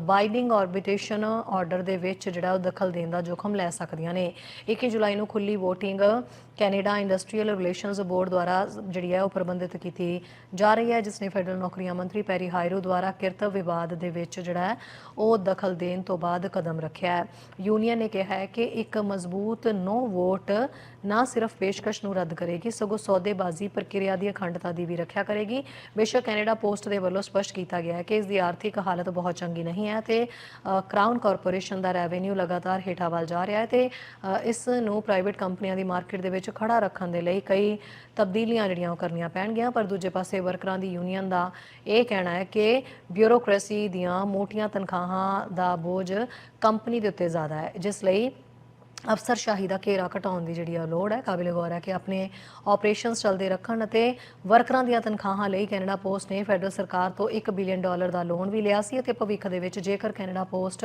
ਬਾਈਡਿੰਗ ਆਰਬਿਟ੍ਰੇਸ਼ਨ ਆਰਡਰ ਦੇ ਵਿੱਚ ਜਿਹੜਾ ਉਹ ਦਖਲ ਦੇਣ ਦਾ ਜੋਖਮ ਲੈ ਸਕਦੀਆਂ ਨੇ। 21 ਜੁਲਾਈ ਨੂੰ ਖੁੱਲੀ VOTING Canada industrial relations board ਦੁਆਰਾ ਜਿਹੜੀ ਹੈ ਉਹ ਪ੍ਰਬੰਧਿਤ ਕੀਤੀ ਜਾ ਰਹੀ ਹੈ ਜਿਸ ਨੇ ਫੈਡਰਲ ਨੌਕਰੀਆਂ ਮੰਤਰੀ ਪੈਰੀ ਹਾਇਰੂ ਦੁਆਰਾ ਕਿਰਤ ਵਿਵਾਦ ਦੇ ਵਿੱਚ ਜਿਹੜਾ ਹੈ ਉਹ ਦਖਲ ਦੇਣ ਤੋਂ ਬਾਅਦ ਕਦਮ ਰੱਖਿਆ ਹੈ। ਯੂਨੀਅਨ ਨੇ ਕਿਹਾ ਹੈ ਕਿ ਇੱਕ ਮਜ਼ਬੂਤ ਨੋ ਵੋਟ ਨਾ ਸਿਰਫ ਪੇਸ਼ਕਸ਼ ਨੂੰ ਰੱਦ ਕਰੇਗੀ ਸਗੋਂ ਸੌਦੇਬਾਜ਼ੀ ਪ੍ਰਕਿਰਿਆ ਦੀ ਅਖੰਡਤਾ ਦੀ ਵੀ ਰੱਖਿਆ ਕਰੇਗੀ। ਬੇਸ਼ੱਕ ਕੈਨੇਡਾ ਪੋਸਟ ਦੇ ਵੱਲੋਂ ਸਪਸ਼ਟ ਕੀਤਾ ਗਿਆ ਹੈ ਕਿ ਇਸ ਦੀ ਆਰਥਿਕ ਹਾਲਤ ਬਹੁਤ ਚੰਗੀ ਨਹੀਂ ਹੈ ਤੇ ਅ, ਕਰਾਊਨ ਕਾਰਪੋਰੇਸ਼ਨ ਦਾ ਰੈਵਨਿਊ ਲਗਾਤਾਰ ਹੇਠਾਂ ਵੱਲ ਜਾ ਰਿਹਾ ਹੈ ਤੇ ਇਸ ਨੂੰ ਪ੍ਰਾਈਵੇਟ ਕੰਪਨੀਆਂ ਦੀ ਮਾਰਕੀਟ ਦੇ ਵਿੱਚ ਖੜਾ ਰੱਖਣ ਦੇ ਲਈ ਕਈ ਤਬਦੀਲੀਆਂ ਜਿਹੜੀਆਂ ਉਹ ਕਰਨੀਆਂ ਪੈਣਗੀਆਂ, ਪਰ ਦੂਜੇ ਪਾਸੇ ਵਰਕਰਾਂ ਦੀ ਯੂਨੀਅਨ ਦਾ ਇਹ ਕਹਿਣਾ ਹੈ ਕਿ ਬਿਊਰੋਕ੍ਰੇਸੀ ਦੀਆਂ ਮੋਟੀਆਂ ਤਨਖਾਹਾਂ ਦਾ ਬੋਝ ਕੰਪਨੀ ਦੇ ਉੱਤੇ ਜ਼ਿਆਦਾ ਹੈ, ਜਿਸ ਲਈ ਅਫਸਰਸ਼ਾਹੀ ਦਾ ਘੇਰਾ ਘਟਾਉਣ ਦੀ ਜਿਹੜੀ ਆ ਲੋੜ ਹੈ, ਕਾਬਿਲ ਗੌਰ ਹੈ ਕਿ ਆਪਣੇ ਆਪਰੇਸ਼ਨਸ ਚੱਲਦੇ ਰੱਖਣ ਅਤੇ ਵਰਕਰਾਂ ਦੀਆਂ ਤਨਖਾਹਾਂ ਲਈ ਕੈਨੇਡਾ ਪੋਸਟ ਨੇ ਫੈਡਰਲ ਸਰਕਾਰ ਤੋਂ 1 ਬਿਲੀਅਨ ਡਾਲਰ ਦਾ ਲੋਨ ਵੀ ਲਿਆ ਸੀ ਅਤੇ ਭਵਿੱਖ ਦੇ ਵਿੱਚ ਜੇਕਰ ਕੈਨੇਡਾ ਪੋਸਟ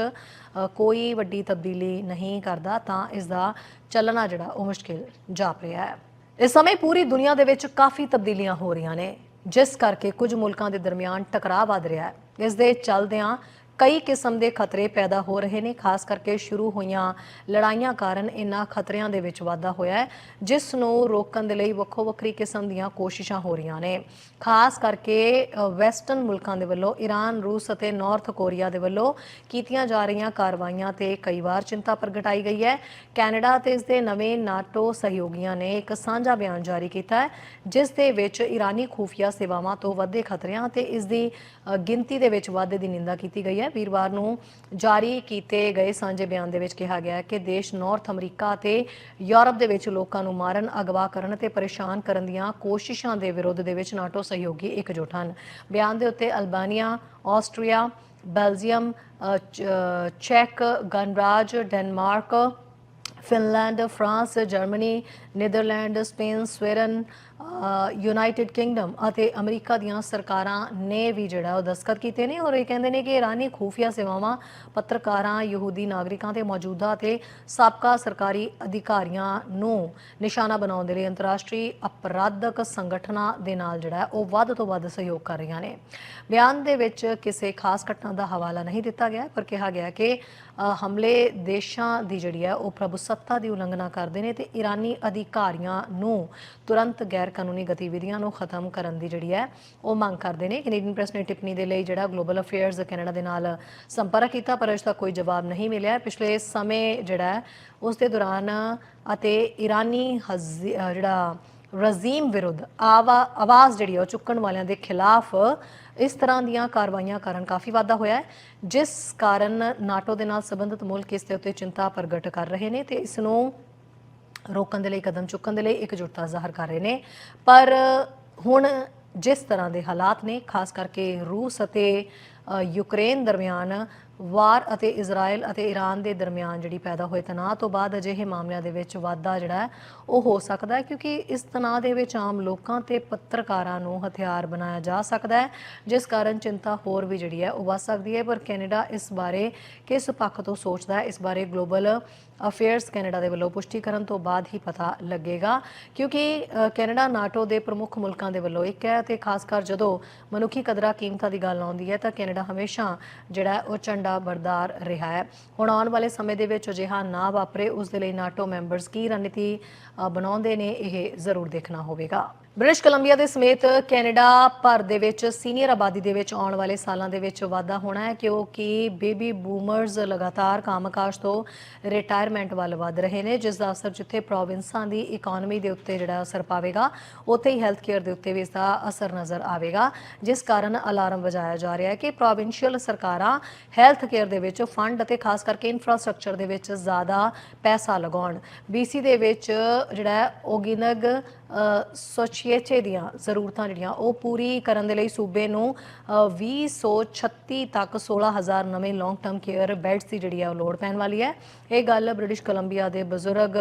ਕੋਈ ਵੱਡੀ ਤਬਦੀਲੀ ਨਹੀਂ ਕਰਦਾ, ਤਾਂ ਇਸ ਦਾ ਚੱਲਣਾ ਜਿਹੜਾ ਉਹ ਮੁਸ਼ਕਿਲ ਜਾਪ ਰਿਹਾ ਹੈ। ਇਸ ਸਮੇਂ ਪੂਰੀ ਦੁਨੀਆ ਦੇ ਵਿੱਚ ਕਾਫੀ ਤਬਦੀਲੀਆਂ ਹੋ ਰਹੀਆਂ ਨੇ, ਜਿਸ ਕਰਕੇ ਕੁਝ ਮੁਲਕਾਂ ਦੇ ਦਰਮਿਆਨ ਟਕਰਾਅ ਵੱਧ ਰਿਹਾ ਹੈ। ਇਸ ਦੇ ਚੱਲਦਿਆਂ ਕਈ ਕਿਸਮ ਦੇ ਖਤਰੇ ਪੈਦਾ ਹੋ ਰਹੇ ਨੇ, ਖਾਸ ਕਰਕੇ ਸ਼ੁਰੂ ਹੋਈਆਂ ਲੜਾਈਆਂ ਕਾਰਨ ਇਨ੍ਹਾਂ ਖਤਰਿਆਂ ਦੇ ਵਿੱਚ ਵਾਧਾ ਹੋਇਆ ਹੈ, ਜਿਸ ਨੂੰ ਰੋਕਣ ਦੇ ਲਈ ਵੱਖੋ ਵੱਖਰੀ ਕਿਸਮ ਦੀਆਂ ਕੋਸ਼ਿਸ਼ਾਂ ਹੋ ਰਹੀਆਂ ਨੇ। ਖਾਸ ਕਰਕੇ ਵੈਸਟਰਨ ਮੁਲਕਾਂ ਦੇ ਵੱਲੋਂ ਈਰਾਨ ਰੂਸ ਅਤੇ ਨਾਰਥ ਕੋਰੀਆ ਦੇ ਵੱਲੋਂ ਕੀਤੀਆਂ ਜਾ ਰਹੀਆਂ ਕਾਰਵਾਈਆਂ ਤੇ ਕਈ ਵਾਰ ਚਿੰਤਾ ਪ੍ਰਗਟਾਈ ਗਈ ਹੈ। ਕੈਨੇਡਾ ਤੇ ਇਸ ਦੇ ਨਵੇਂ ਨਾਟੋ ਸਹਿਯੋਗੀਆਂ ਨੇ ਇੱਕ ਸਾਂਝਾ ਬਿਆਨ ਜਾਰੀ ਕੀਤਾ ਹੈ, ਜਿਸ ਦੇ ਵਿੱਚ ਈਰਾਨੀ ਖੂਫੀਆ ਸੇਵਾਵਾਂ ਤੋਂ ਵੱਧੇ ਖਤਰਿਆਂ ਤੇ ਇਸ ਦੀ ਗਿਣਤੀ ਦੇ ਵਿੱਚ ਵਾਧੇ ਦੀ ਨਿੰਦਾ ਕੀਤੀ ਗਈ ਹੈ। ਵੀਰਵਾਰ ਨੂੰ ਜਾਰੀ ਕੀਤੇ ਗਏ ਸਾਂਝੇ ਬਿਆਨ ਦੇ ਵਿੱਚ ਕਿਹਾ ਗਿਆ ਹੈ ਕਿ ਦੇਸ਼ ਨਾਰਥ ਅਮਰੀਕਾ ਅਤੇ ਯੂਰਪ ਦੇ ਵਿੱਚ ਲੋਕਾਂ ਨੂੰ ਮਾਰਨ ਅਗਵਾ ਕਰਨ ਤੇ ਪਰੇਸ਼ਾਨ ਕਰਨ ਦੀਆਂ ਕੋਸ਼ਿਸ਼ਾਂ ਦੇ ਵਿਰੁੱਧ ਦੇ ਵਿੱਚ ਨਾਟੋ ਸਹਿਯੋਗੀ ਇਕਜੁੱਟ ਹਨ। ਬਿਆਨ ਦੇ ਉੱਤੇ ਅਲਬਾਨੀਆ ਆਸਟਰੀਆ ਬੈਲਜੀਅਮ ਅ, ਚੈਕ ਗਣਰਾਜ Denmark Finland France Germany Netherland Spain Sweden United Kingdom ਅਤੇ ਅਮਰੀਕਾ ਦੀਆਂ ਸਰਕਾਰਾਂ ਨੇ ਵੀ ਜਿਹੜਾ ਉਹ ਦਸਤਖਤ ਕੀਤੇ ਨੇ ਔਰ ਇਹ ਕਹਿੰਦੇ ਨੇ ਕਿ ਇਰਾਨੀ ਖੂਫੀਆ ਸੇਵਾਵਾਂ ਪੱਤਰਕਾਰਾਂ, ਯਹੂਦੀ ਨਾਗਰਿਕਾਂ ਤੇ ਮੌਜੂਦਾ ਤੇ ਸਾਬਕਾ ਸਰਕਾਰੀ ਅਧਿਕਾਰੀਆਂ ਨੂੰ ਨਿਸ਼ਾਨਾ ਬਣਾਉਣ ਦੇ ਲਈ ਅੰਤਰਰਾਸ਼ਟਰੀ ਅਪਰਾਧਕ ਸੰਗਠਨਾਂ ਦੇ ਨਾਲ ਜਿਹੜਾ ਉਹ ਵੱਧ ਤੋਂ ਵੱਧ ਸਹਿਯੋਗ ਕਰ ਰਹੀਆਂ ਨੇ। ਬਿਆਨ ਦੇ ਵਿੱਚ ਕਿਸੇ ਖਾਸ ਘਟਨਾ ਦਾ ਹਵਾਲਾ ਨਹੀਂ ਦਿੱਤਾ ਗਿਆ, ਪਰ ਕਿਹਾ ਗਿਆ ਕਿ ਹਮਲੇ ਦੇਸ਼ਾਂ ਦੀ ਜਿਹੜੀ ਹੈ ਉਹ ਪ੍ਰਭੂਸੱਤਾ ਦੀ ਉਲੰਘਣਾ ਕਰਦੇ ਨੇ ਤੇ ਇਰਾਨੀ ਅਧਿਕਾਰੀਆਂ ਨੂੰ ਤੁਰੰਤ ਗੈਰ ਕਾਨੂੰਨੀ ਗਤੀਵਿਧੀਆਂ ਨੂੰ ਖਤਮ ਕਰਨ ਦੀ ਜਿਹੜੀ ਹੈ, ਉਹ ਮੰਗ ਕਰਦੇ ਨੇ। ਕੈਨੇਡੀਅਨ ਪ੍ਰੈਸ ਨੇ ਟਿੱਪਣੀ ਦੇ ਲਈ ਜਿਹੜਾ ਗਲੋਬਲ ਅਫੇਅਰਸ ਕੈਨੇਡਾ ਦੇ ਨਾਲ ਸੰਪਰਕ ਕੀਤਾ, ਪਰ ਅਜੇ ਤੱਕ ਕੋਈ ਜਵਾਬ ਨਹੀਂ ਮਿਲਿਆ। ਪਿਛਲੇ ਸਮੇਂ ਜਿਹੜਾ ਉਸ ਦੇ ਦੌਰਾਨ ਅਤੇ ਇਰਾਨੀ ਜਿਹੜਾ ਰਜ਼ੀਮ ਵਿਰੁੱਧ ਆਵਾ, ਆਵਾਜ਼ ਜਿਹੜੀ ਹੈ, ਉਹ ਚੁੱਕਣ ਵਾਲਿਆਂ ਦੇ ਖਿਲਾਫ ਇਸ ਤਰ੍ਹਾਂ ਦੀਆਂ ਕਾਰਵਾਈਆਂ ਕਾਰਨ ਕਾਫੀ ਵਾਧਾ ਹੋਇਆ ਹੈ, ਜਿਸ ਕਾਰਨ ਨਾਟੋ ਦੇ ਨਾਲ ਸੰਬੰਧਿਤ ਮੁਲਕ ਇਸ ਦੇ ਉੱਤੇ ਚਿੰਤਾ ਪ੍ਰਗਟ ਕਰ ਰਹੇ ਨੇ ਤੇ ਇਸ ਨੂੰ ਰੋਕਣ ਦੇ ਲਈ, ਕਦਮ ਚੁੱਕਣ ਦੇ ਲਈ ਇਕਜੁੱਟਤਾ ਜ਼ਾਹਰ ਕਰ ਰਹੇ ਨੇ। ਪਰ, ਹੁਣ ਜਿਸ ਤਰ੍ਹਾਂ ਦੇ ਹਾਲਾਤ ਨੇ, ਖਾਸ ਕਰਕੇ ਰੂਸ ਅਤੇ ਯੂਕਰੇਨ ਦਰਮਿਆਨ ਵਾਰ ਅਤੇ ਇਜ਼ਰਾਈਲ ਅਤੇ ਈਰਾਨ ਦੇ ਦਰਮਿਆਨ ਜਿਹੜੀ ਪੈਦਾ ਹੋਏ ਤਣਾਅ ਤੋਂ ਬਾਅਦ ਅਜਿਹੇ ਮਾਮਲਿਆਂ ਦੇ ਵਿੱਚ ਵਾਧਾ ਜਿਹੜਾ ਹੈ, ਉਹ ਹੋ ਸਕਦਾ ਹੈ ਕਿਉਂਕਿ ਇਸ ਤਣਾਅ ਦੇ ਵਿੱਚ ਆਮ ਲੋਕਾਂ ਤੇ ਪੱਤਰਕਾਰਾਂ ਨੂੰ ਹਥਿਆਰ ਬਣਾਇਆ ਜਾ ਸਕਦਾ ਹੈ, ਜਿਸ ਕਾਰਨ ਚਿੰਤਾ ਹੋਰ ਵੀ ਜਿਹੜੀ ਹੈ, ਉਹ ਵੱਧ ਸਕਦੀ ਹੈ। ਪਰ ਕੈਨੇਡਾ ਇਸ ਬਾਰੇ ਕਿਸ ਪੱਖ ਤੋਂ ਸੋਚਦਾ ਹੈ? ਇਸ ਬਾਰੇ ਗਲੋਬਲ ਅਫੇਅਰਸ ਕੈਨੇਡਾ ਦੇ ਵੱਲੋਂ ਪੁਸ਼ਟੀ ਕਰਨ ਤੋਂ ਬਾਅਦ ਹੀ ਪਤਾ ਲੱਗੇਗਾ। ਕਿਉਂਕਿ ਕੈਨੇਡਾ ਨਾਟੋ ਦੇ ਪ੍ਰਮੁੱਖ ਮੁਲਕਾਂ ਦੇ ਵੱਲੋਂ ਇੱਕ ਹੈ ਤੇ ਖਾਸ ਕਰ ਜਦੋਂ ਮਨੁੱਖੀ ਕਦਰਾਂ ਕੀਮਤਾਂ ਦੀ ਗੱਲ ਆਉਂਦੀ ਹੈ ਤਾਂ ਕੈਨੇਡਾ ਹਮੇਸ਼ਾ ਜਿਹੜਾ ਉਹ ਉਹ ਝੰਡਾ ਬਰਦਾਰ ਰਿਹਾ ਹੈ। ਹੁਣ ਆਉਣ ਵਾਲੇ ਸਮੇਂ ਦੇ ਵਿੱਚ ਅਜਿਹਾ ਨਾ ਵਾਪਰੇ, ਉਸ ਦੇ ਲਈ ਨਾਟੋ ਮੈਂਬਰਸ ਕੀ ਰਣਨੀਤੀ ਬਣਾਉਂਦੇ ਨੇ, ਇਹ ਜ਼ਰੂਰ ਦੇਖਣਾ ਹੋਵੇਗਾ। ਬ੍ਰਿਟਿਸ਼ ਕੋਲੰਬੀਆ ਦੇ ਸਮੇਤ ਕੈਨੇਡਾ ਭਰ ਦੇ ਵਿੱਚ ਸੀਨੀਅਰ ਆਬਾਦੀ ਦੇ ਵਿੱਚ ਆਉਣ ਵਾਲੇ ਸਾਲਾਂ ਦੇ ਵਿੱਚ ਵਾਧਾ ਹੋਣਾ ਹੈ ਕਿਉਂਕਿ ਬੇਬੀ ਬੂਮਰਸ ਲਗਾਤਾਰ ਕੰਮਕਾਜ ਤੋਂ ਰਿਟਾਇਰਮੈਂਟ ਵੱਲ ਵਧ ਰਹੇ ਨੇ, ਜਿਸ ਦਾ ਅਸਰ ਜਿੱਥੇ ਪ੍ਰੋਵਿੰਸਾਂ ਦੀ ਇਕਨੋਮੀ ਦੇ ਉੱਤੇ ਜਿਹੜਾ ਅਸਰ ਪਾਵੇਗਾ, ਉੱਥੇ ਹੀ ਹੈਲਥ ਕੇਅਰ ਦੇ ਉੱਤੇ ਵੀ ਇਸ ਦਾ ਅਸਰ ਨਜ਼ਰ ਆਵੇਗਾ, ਜਿਸ ਕਾਰਨ ਅਲਾਰਮ ਵਜਾਇਆ ਜਾ ਰਿਹਾ ਹੈ ਕਿ ਪ੍ਰੋਵਿੰਸ਼ੀਅਲ ਸਰਕਾਰਾਂ ਹੈਲਥ ਕੇਅਰ ਦੇ ਵਿੱਚ ਫੰਡ ਅਤੇ ਖਾਸ ਕਰਕੇ ਇਨਫਰਾਸਟ੍ਰਕਚਰ ਦੇ ਵਿੱਚ ਜ਼ਿਆਦਾ ਪੈਸਾ ਲਗਾਉਣ। BC ਦੇ ਵਿੱਚ ਜਿਹੜਾ ਓਗਿਨਗ ਸੋਚੀਏਚੇ ਦੀਆਂ ਜ਼ਰੂਰਤਾਂ ਜਿਹੜੀਆਂ ਉਹ ਪੂਰੀ ਕਰਨ ਦੇ ਲਈ ਸੂਬੇ ਨੂੰ ਅ, 2036 ਤੱਕ 16000 ਨਵੇਂ ਲੌਂਗ ਟਰਮ ਕੇਅਰ ਬੈੱਡਸ ਦੀ ਜਿਹੜੀ ਹੈ ਉਹ ਲੋੜ ਪੈਣ ਵਾਲੀ ਹੈ। ਇਹ ਗੱਲ ਬ੍ਰਿਟਿਸ਼ ਕੋਲੰਬੀਆ ਦੇ ਬਜ਼ੁਰਗ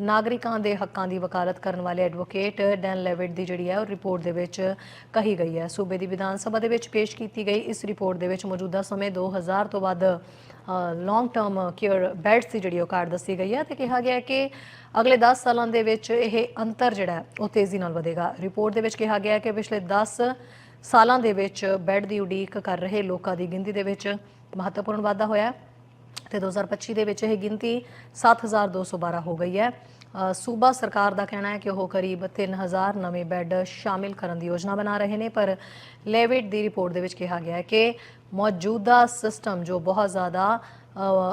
ਨਾਗਰਿਕਾਂ ਦੇ ਹੱਕਾਂ ਦੀ ਵਕਾਲਤ ਕਰਨ ਵਾਲੇ ਐਡਵੋਕੇਟ ਡੈਨ ਲੈਵਿਟ ਦੀ ਜਿਹੜੀ ਹੈ ਉਹ ਰਿਪੋਰਟ ਦੇ ਵਿੱਚ ਕਹੀ ਗਈ ਹੈ। ਸੂਬੇ ਦੀ ਵਿਧਾਨ ਸਭਾ ਦੇ ਵਿੱਚ ਪੇਸ਼ ਕੀਤੀ ਗਈ। ਇਸ ਰਿਪੋਰਟ ਦੇ ਵਿੱਚ ਮੌਜੂਦਾ ਸਮੇਂ 2000 ਤੋਂ ਵੱਧ ਲੌਂਗ ਟਰਮ ਕੇਅਰ ਬੈੱਡਸ ਸੀ ਜਿਹੜੀ ਉਹ ਕਾਰਡ ਦੱਸੀ ਗਈ ਹੈ ਤੇ ਕਿਹਾ ਗਿਆ ਹੈ ਕਿ ਅਗਲੇ 10 ਸਾਲਾਂ ਦੇ ਵਿੱਚ ਇਹ ਅੰਤਰ ਜਿਹੜਾ ਉਹ ਤੇਜ਼ੀ ਨਾਲ ਵਧੇਗਾ। ਰਿਪੋਰਟ ਦੇ ਵਿੱਚ ਕਿਹਾ ਗਿਆ ਹੈ ਕਿ ਪਿਛਲੇ 10 ਸਾਲਾਂ ਦੇ ਵਿੱਚ ਬੈੱਡ ਦੀ ਉਡੀਕ ਕਰ ਰਹੇ ਲੋਕਾਂ ਦੀ ਗਿਣਤੀ ਦੇ ਵਿੱਚ ਮਹੱਤਵਪੂਰਨ ਵਾਧਾ ਹੋਇਆ ਹੈ। ਤੇ 2025 ਦੇ ਵਿੱਚ ਇਹ ਗਿਣਤੀ 7212 ਹੋ ਗਈ ਹੈ। ਸੂਬਾ ਸਰਕਾਰ ਦਾ ਕਹਿਣਾ ਹੈ ਕਿ ਉਹ ਕਰੀਬ 3000 ਨਵੇਂ ਬੈੱਡ ਸ਼ਾਮਿਲ ਕਰਨ ਦੀ ਯੋਜਨਾ ਬਣਾ ਰਹੇ ਨੇ, ਪਰ ਲੈਵਿਟ ਦੀ ਰਿਪੋਰਟ ਦੇ ਵਿੱਚ ਕਿਹਾ ਗਿਆ ਹੈ ਕਿ ਮੌਜੂਦਾ ਸਿਸਟਮ ਜੋ ਬਹੁਤ ਜ਼ਿਆਦਾ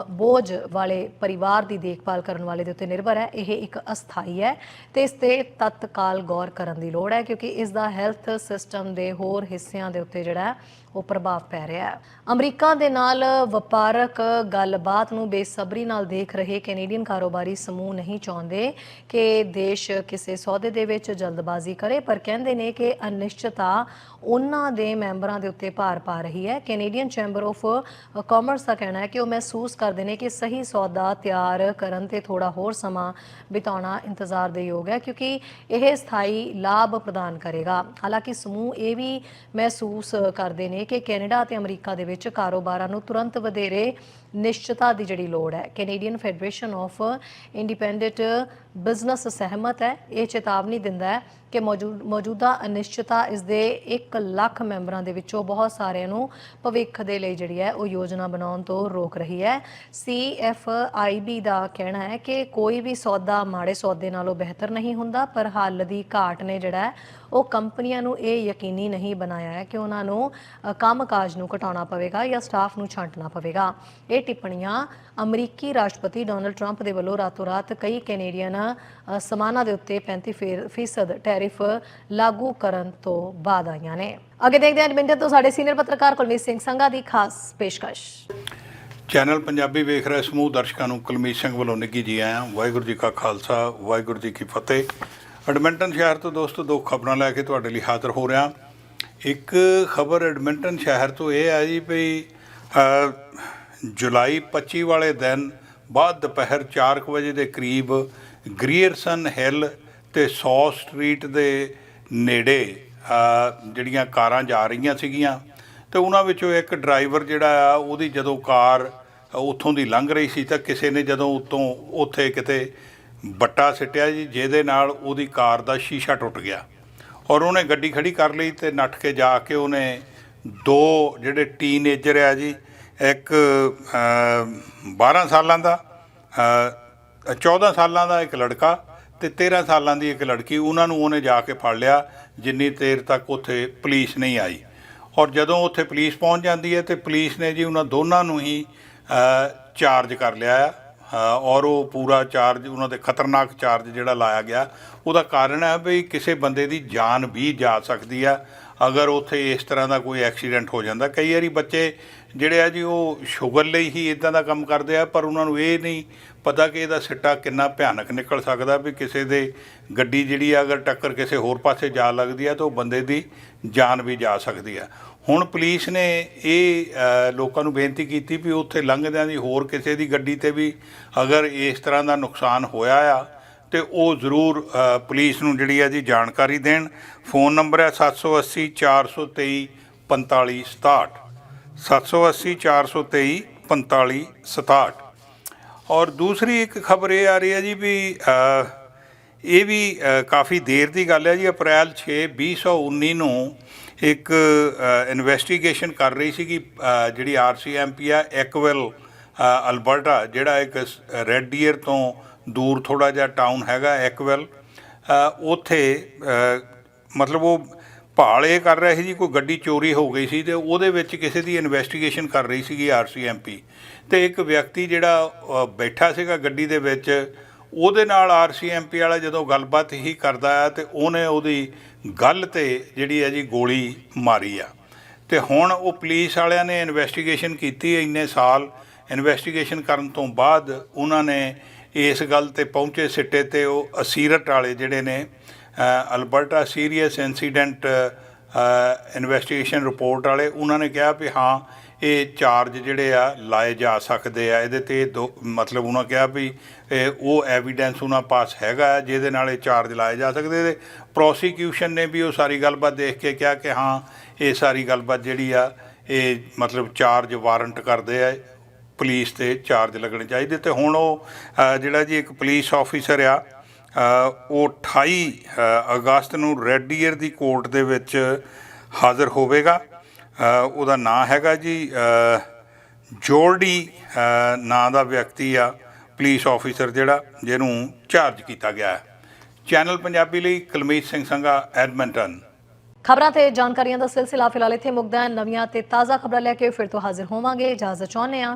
ਬੋਝ ਵਾਲੇ ਪਰਿਵਾਰ ਦੀ ਦੇਖਭਾਲ ਕਰਨ ਵਾਲੇ ਦੇ ਉੱਤੇ ਨਿਰਭਰ ਹੈ, ਇਹ ਇੱਕ ਅਸਥਾਈ ਹੈ ਤੇ ਇਸ ਤੇ ਤਤਕਾਲ ਗੌਰ ਕਰਨ ਦੀ ਲੋੜ ਹੈ, ਕਿਉਂਕਿ ਇਸ ਦਾ ਹੈਲਥ ਸਿਸਟਮ ਦੇ ਹੋਰ ਹਿੱਸਿਆਂ ਦੇ ਉੱਤੇ ਜਿਹੜਾ ਉਹ ਪ੍ਰਭਾਵ ਪੈ ਰਿਹਾ ਹੈ। ਅਮਰੀਕਾ ਦੇ ਨਾਲ ਵਪਾਰਕ ਗੱਲਬਾਤ ਨੂੰ ਬੇਸਬਰੀ ਨਾਲ ਦੇਖ ਰਹੇ ਕੈਨੇਡੀਅਨ ਕਾਰੋਬਾਰੀ ਸਮੂਹ ਨਹੀਂ ਚਾਹੁੰਦੇ ਕਿ ਦੇਸ਼ ਕਿਸੇ ਸੌਦੇ ਦੇ ਵਿੱਚ ਜਲਦਬਾਜ਼ੀ ਕਰੇ, ਪਰ ਕਹਿੰਦੇ ਨੇ ਕਿ ਅਨਿਸ਼ਚਿਤਤਾ ਉਹਨਾਂ ਦੇ ਮੈਂਬਰਾਂ ਦੇ ਉੱਤੇ ਭਾਰ ਪਾ ਰਹੀ ਹੈ। ਕੈਨੇਡੀਅਨ ਚੈਂਬਰ ਆਫ ਕਾਮਰਸ ਦਾ ਕਹਿਣਾ ਹੈ ਕਿ ਉਹ ਮਹਿਸੂਸ ਕਰਦੇ ਨੇ ਕਿ ਸਹੀ ਸੌਦਾ ਤਿਆਰ ਕਰਨ ਤੇ ਥੋੜਾ ਹੋਰ ਸਮਾਂ ਬਿਤਾਉਣਾ ਇੰਤਜ਼ਾਰ ਦੇ ਯੋਗ ਹੈ, ਕਿਉਂਕਿ ਇਹ ਸਥਾਈ ਲਾਭ ਪ੍ਰਦਾਨ ਕਰੇਗਾ। ਹਾਲਾਂਕਿ ਸਮੂਹ ਇਹ ਵੀ ਮਹਿਸੂਸ ਕਰਦੇ ਨੇ ਕਿ ਕੈਨੇਡਾ ਅਤੇ ਅਮਰੀਕਾ ਦੇ ਵਿੱਚ ਕਾਰੋਬਾਰਾਂ ਨੂੰ ਤੁਰੰਤ ਵਧੇਰੇ ਨਿਸ਼ਚਿਤਤਾ ਦੀ ਜਿਹੜੀ ਲੋੜ ਹੈ। Canadian federation of independent business ਸਹਿਮਤ ਹੈ। ਇਹ ਚੇਤਾਵਨੀ ਦਿੰਦਾ ਹੈ ਕਿ ਮੌਜੂਦ ਮੌਜੂਦਾ ਅਨਿਸ਼ਚਿਤਤਾ ਇਸ ਦੇ 1 ਲੱਖ ਮੈਂਬਰਾਂ ਦੇ ਵਿੱਚੋਂ ਬਹੁਤ ਸਾਰਿਆਂ ਨੂੰ ਭਵਿੱਖ ਦੇ ਲਈ ਜਿਹੜੀ ਹੈ ਉਹ ਯੋਜਨਾ ਬਣਾਉਣ ਤੋਂ ਰੋਕ ਰਹੀ ਹੈ। CFIB ਦਾ ਕਹਿਣਾ ਹੈ ਕਿ ਕੋਈ ਵੀ ਸੌਦਾ ਮਾੜੇ ਸੌਦੇ ਨਾਲੋਂ ਬਿਹਤਰ ਨਹੀਂ ਹੁੰਦਾ ਪਰ ਹੱਲ ਦੀ ਘਾਟ ਨੇ ਜਿਹੜਾ ਉਹ ਕੰਪਨੀਆਂ ਨੂੰ ਇਹ ਯਕੀਨੀ ਨਹੀਂ ਬਣਾਇਆ ਹੈ ਕਿ ਉਹਨਾਂ ਨੂੰ ਅ, ਕੰਮਕਾਜ ਨੂੰ ਘਟਾਉਣਾ ਪਵੇਗਾ ਜਾਂ ਸਟਾਫ ਨੂੰ ਛਾਂਟਣਾ ਪਵੇਗਾ। ਇਹ ਟਿੱਪਣੀਆਂ ਅਮਰੀਕੀ ਰਾਸ਼ਟਰਪਤੀ ਡੋਨਲਡ ਟਰੰਪ ਦੇ ਵੱਲੋਂ ਰਾਤੋਂ ਰਾਤ ਕਈ ਕੈਨੇਡੀਅਨ ਸਮਾਨਾਂ ਦੇ ਉੱਤੇ 35% ਟੈਰਿਫ ਲਾਗੂ ਕਰਨ ਤੋਂ ਬਾਅਦ ਆਈਆਂ ਨੇ। ਅੱਗੇ ਦੇਖਦੇ ਹਾਂ ਐਡਮਿੰਟਨ ਤੋਂ ਸਾਡੇ ਸੀਨੀਅਰ ਪੱਤਰਕਾਰ ਕੁਲਮੀਤ ਸਿੰਘ ਸੰਘਾ ਦੀ ਖਾਸ ਪੇਸ਼ਕਸ਼। ਚੈਨਲ ਪੰਜਾਬੀ ਵੇਖ ਰਹੇ ਸਮੂਹ ਦਰਸ਼ਕਾਂ ਨੂੰ ਕੁਲਮੀਤ ਸਿੰਘ ਵੱਲੋਂ ਨਿੱਘੀ ਜੀ ਆਇਆਂ। ਵਾਹਿਗੁਰੂ ਜੀ ਕਾ ਖਾਲਸਾ, ਵਾਹਿਗੁਰੂ ਜੀ ਕੀ ਫਤਿਹ। ਐਡਮਿੰਟਨ ਸ਼ਹਿਰ ਤੋਂ ਦੋਸਤੋ, ਦੋ ਖਬਰਾਂ ਲੈ ਕੇ ਤੁਹਾਡੇ ਲਈ ਹਾਜ਼ਰ ਹੋ ਰਿਹਾ। ਇੱਕ ਖਬਰ ਐਡਮਿੰਟਨ ਸ਼ਹਿਰ ਤੋਂ ਇਹ ਆ ਜੀ ਵੀ ਜੁਲਾਈ 25 ਵਾਲੇ ਦਿਨ ਬਾਅਦ ਦੁਪਹਿਰ 4 ਕੁ ਵਜੇ ਦੇ ਕਰੀਬ ਗ੍ਰੀਅਰਸਨ ਹਿੱਲ ਤੇ 100 ਸਟਰੀਟ ਦੇ ਨੇੜੇ ਜਿਹੜੀਆਂ ਕਾਰਾਂ ਜਾ ਰਹੀਆਂ ਸੀਗੀਆਂ, ਤੇ ਉਹਨਾਂ ਵਿੱਚੋਂ ਇੱਕ ਡਰਾਈਵਰ ਜਿਹੜਾ ਆ, ਉਹਦੀ ਜਦੋਂ ਕਾਰ ਉੱਥੋਂ ਦੀ ਲੰਘ ਰਹੀ ਸੀ, ਤਾਂ ਕਿਸੇ ਨੇ ਜਦੋਂ ਉੱਤੋਂ ਉੱਥੇ ਕਿਤੇ ਬੱਟਾ ਸਿੱਟਿਆ ਜੀ, ਜਿਹਦੇ ਨਾਲ ਉਹਦੀ ਕਾਰ ਦਾ ਸ਼ੀਸ਼ਾ ਟੁੱਟ ਗਿਆ। ਔਰ ਉਹਨੇ ਗੱਡੀ ਖੜੀ ਕਰ ਲਈ ਤੇ ਨੱਠ ਕੇ ਜਾ ਕੇ ਉਹਨੇ ਦੋ ਜਿਹੜੇ ਟੀਨੇਜਰ ਆ ਜੀ ਇੱਕ ਅ, 12 ਸਾਲਾਂ ਦਾ ਅ, 14 ਸਾਲਾਂ ਦਾ ਇੱਕ ਲੜਕਾ ਤੇ 13 ਸਾਲਾਂ ਦੀ ਇੱਕ ਲੜਕੀ। ਉਹਨਾਂ ਨੂੰ ਉਹਨੇ ਜਾ ਕੇ ਫੜ ਲਿਆ। ਜਿੰਨੀ ਦੇਰ ਤੱਕ ਉੱਥੇ ਪੁਲਿਸ ਨਹੀਂ ਆਈ। ਔਰ ਜਦੋਂ ਉੱਥੇ ਪੁਲਿਸ ਪਹੁੰਚ ਜਾਂਦੀ ਹੈ ਤੇ ਪੁਲਿਸ ਨੇ ਜੀ ਉਹਨਾਂ ਦੋਨਾਂ ਨੂੰ ਹੀ ਚਾਰਜ ਕਰ ਲਿਆ ਆ। ਔਰ ਉਹ ਪੂਰਾ ਚਾਰਜ ਉਹਨਾਂ ਦੇ ਖਤਰਨਾਕ ਚਾਰਜ ਜਿਹੜਾ ਲਾਇਆ ਗਿਆ। ਉਹਦਾ ਕਾਰਨ ਹੈ ਵੀ ਕਿਸੇ ਬੰਦੇ ਦੀ ਜਾਨ ਵੀ ਜਾ ਸਕਦੀ ਆ ਅਗਰ ਉੱਥੇ ਇਸ ਤਰ੍ਹਾਂ ਦਾ ਕੋਈ ਐਕਸੀਡੈਂਟ ਹੋ ਜਾਂਦਾ, ਕਈ ਵਾਰੀ ਬੱਚੇ ਜਿਹੜੇ ਆ ਜੀ, ਉਹ ਸ਼ੂਗਰ ਲਈ ਹੀ ਇਦਾਂ ਦਾ ਕੰਮ ਕਰਦੇ ਆ, ਪਰ ਉਹਨਾਂ ਨੂੰ ਇਹ ਨਹੀਂ ਪਤਾ ਕਿ ਇਹਦਾ ਸਿੱਟਾ ਕਿੰਨਾ ਭਿਆਨਕ ਨਿਕਲ ਸਕਦਾ ਵੀ ਕਿਸੇ ਦੇ ਗੱਡੀ ਜਿਹੜੀ ਆ, ਅਗਰ ਟੱਕਰ ਕਿਸੇ ਹੋਰ ਪਾਸੇ ਜਾ ਲੱਗਦੀ ਆ, ਤਾਂ ਉਹ ਬੰਦੇ ਦੀ ਜਾਨ ਵੀ ਜਾ ਸਕਦੀ ਆ। ਹੁਣ ਪੁਲਿਸ ਨੇ ਇਹ ਲੋਕਾਂ ਨੂੰ ਬੇਨਤੀ ਕੀਤੀ ਵੀ ਉੱਥੇ ਲੰਘਦਿਆਂ ਦੀ ਹੋਰ ਕਿਸੇ ਦੀ ਗੱਡੀ ਤੇ ਵੀ ਅਗਰ ਇਸ ਤਰ੍ਹਾਂ ਦਾ ਨੁਕਸਾਨ ਹੋਇਆ ਆ ਤੇ ਉਹ ਜ਼ਰੂਰ ਪੁਲਿਸ ਨੂੰ ਜਿਹੜੀ ਹੈ ਜੀ ਜਾਣਕਾਰੀ ਦੇਣ। ਫੋਨ ਨੰਬਰ ਹੈ 780 423 4567 780 423 4567 ਔਰ ਦੂਸਰੀ ਇੱਕ ਖਬਰ ਇਹ ਆ ਰਹੀ ਹੈ ਜੀ ਵੀ ਇਹ ਵੀ ਕਾਫੀ ਦੇਰ ਦੀ ਗੱਲ ਹੈ ਜੀ। ਅਪ੍ਰੈਲ 6 2019 ਨੂੰ ਇੱਕ ਇਨਵੈਸਟੀਗੇਸ਼ਨ ਕਰ ਰਹੀ ਸੀਗੀ ਅ, ਜਿਹੜੀ ਆਰਸੀਐਮਪੀ ਆ ਐਕਵੈਲ ਅਲਬਰਟਾ ਜਿਹੜਾ ਇੱਕ ਰੈੱਡ ਡੀਅਰ ਤੋਂ ਦੂਰ ਥੋੜਾ ਜਿਹਾ ਟਾਊਨ ਹੈਗਾ ਐਕਵੈਲ ਅ, ਉੱਥੇ ਮਤਲਬ ਉਹ ਭਾਲ ਇਹ ਕਰ ਰਹੇ ਸੀ ਜੀ ਕੋਈ ਗੱਡੀ ਚੋਰੀ ਹੋ ਗਈ ਸੀ ਤੇ ਉਹਦੇ ਵਿੱਚ ਕਿਸੇ ਦੀ ਇਨਵੈਸਟੀਗੇਸ਼ਨ ਕਰ ਰਹੀ ਸੀਗੀ ਆਰਸੀਐਮਪੀ ਤੇ ਇੱਕ ਵਿਅਕਤੀ ਜਿਹੜਾ ਬੈਠਾ ਸੀਗਾ ਗੱਡੀ ਦੇ ਵਿੱਚ ਉਹਦੇ ਨਾਲ ਆਰਸੀਐਮਪੀ ਵਾਲਾ ਜਦੋਂ ਗੱਲਬਾਤ ਹੀ ਕਰਦਾ ਆ ਤੇ ਉਹਨੇ ਉਹਦੀ ਗੱਲ ਤੇ ਜਿਹੜੀ ਹੈ ਜੀ ਗੋਲੀ ਮਾਰੀ ਆ। ਤੇ ਹੁਣ ਉਹ ਪੁਲਿਸ ਵਾਲਿਆਂ ਨੇ ਇਨਵੈਸਟੀਗੇਸ਼ਨ ਕੀਤੀ ਇੰਨੇ ਸਾਲ। ਇਨਵੈਸਟੀਗੇਸ਼ਨ ਕਰਨ ਤੋਂ ਬਾਅਦ ਉਹਨਾਂ ਨੇ ਇਸ ਗੱਲ ਤੇ ਪਹੁੰਚੇ ਸਿੱਟੇ ਤੇ ਉਹ ਅਸੀਰਟ ਵਾਲੇ ਜਿਹੜੇ ਨੇ Alberta serious incident investigation report ਵਾਲੇ, ਉਹਨਾਂ ਨੇ ਕਿਹਾ ਵੀ ਹਾਂ, ਇਹ ਚਾਰਜ ਜਿਹੜੇ ਆ ਲਾਏ ਜਾ ਸਕਦੇ ਆ। ਇਹਦੇ ਤੇ ਦੋ, ਮਤਲਬ ਉਹਨਾਂ ਕਿਹਾ ਵੀ ਇਹ ਉਹ ਐਵੀਡੈਂਸ ਉਹਨਾਂ ਪਾਸ ਹੈਗਾ ਹੈ ਜਿਹਦੇ ਨਾਲ ਇਹ ਚਾਰਜ ਲਾਏ ਜਾ ਸਕਦੇ ਤੇ ਪ੍ਰੋਸੀਕਿਊਸ਼ਨ ਨੇ ਵੀ ਉਹ ਸਾਰੀ ਗੱਲਬਾਤ ਦੇਖ ਕੇ ਕਿਹਾ ਕਿ ਹਾਂ, ਇਹ ਸਾਰੀ ਗੱਲਬਾਤ ਜਿਹੜੀ ਆ, ਇਹ ਮਤਲਬ ਚਾਰਜ ਵਾਰੰਟ ਕਰਦੇ ਆ। ਪੁਲਿਸ ਤੇ ਚਾਰਜ ਲੱਗਣੇ ਚਾਹੀਦੇ ਤੇ ਹੁਣ ਉਹ ਜਿਹੜਾ ਜੀ ਇੱਕ ਪੁਲਿਸ ਆਫੀਸਰ ਆ ਉਹ 28 ਅਗਸਤ ਨੂੰ ਰੈੱਡ ਈਅਰ ਦੀ ਕੋਰਟ ਦੇ ਵਿੱਚ ਹਾਜ਼ਰ ਹੋਵੇਗਾ। ਉਹਦਾ ਨਾਂ ਹੈਗਾ ਜੀ ਜੋਰਡੀ ਨਾਂ ਦਾ ਵਿਅਕਤੀ ਆ, ਪੁਲਿਸ ਆਫੀਸਰ ਜਿਹੜਾ, ਜਿਹਨੂੰ ਚਾਰਜ ਕੀਤਾ ਗਿਆ ਹੈ। ਚੈਨਲ ਪੰਜਾਬੀ ਲਈ ਕੁਲਮੀਤ ਸਿੰਘ ਸੰਘਾ, ਐਡਮਿੰਟਨ। ਖਬਰਾਂ ਤੇ ਜਾਣਕਾਰੀਆਂ ਦਾ ਸਿਲਸਿਲਾ ਫਿਲਹਾਲ ਇੱਥੇ ਮੁੱਕਦਾ ਹੈ। ਨਵੀਆਂ ਤੇ ਤਾਜ਼ਾ ਖਬਰਾਂ ਲੈ ਕੇ ਫਿਰ ਤੋਂ ਹਾਜ਼ਰ ਹੋਵਾਂਗੇ। ਇਜਾਜ਼ਤ ਚਾਹੁੰਦੇ ਹਾਂ।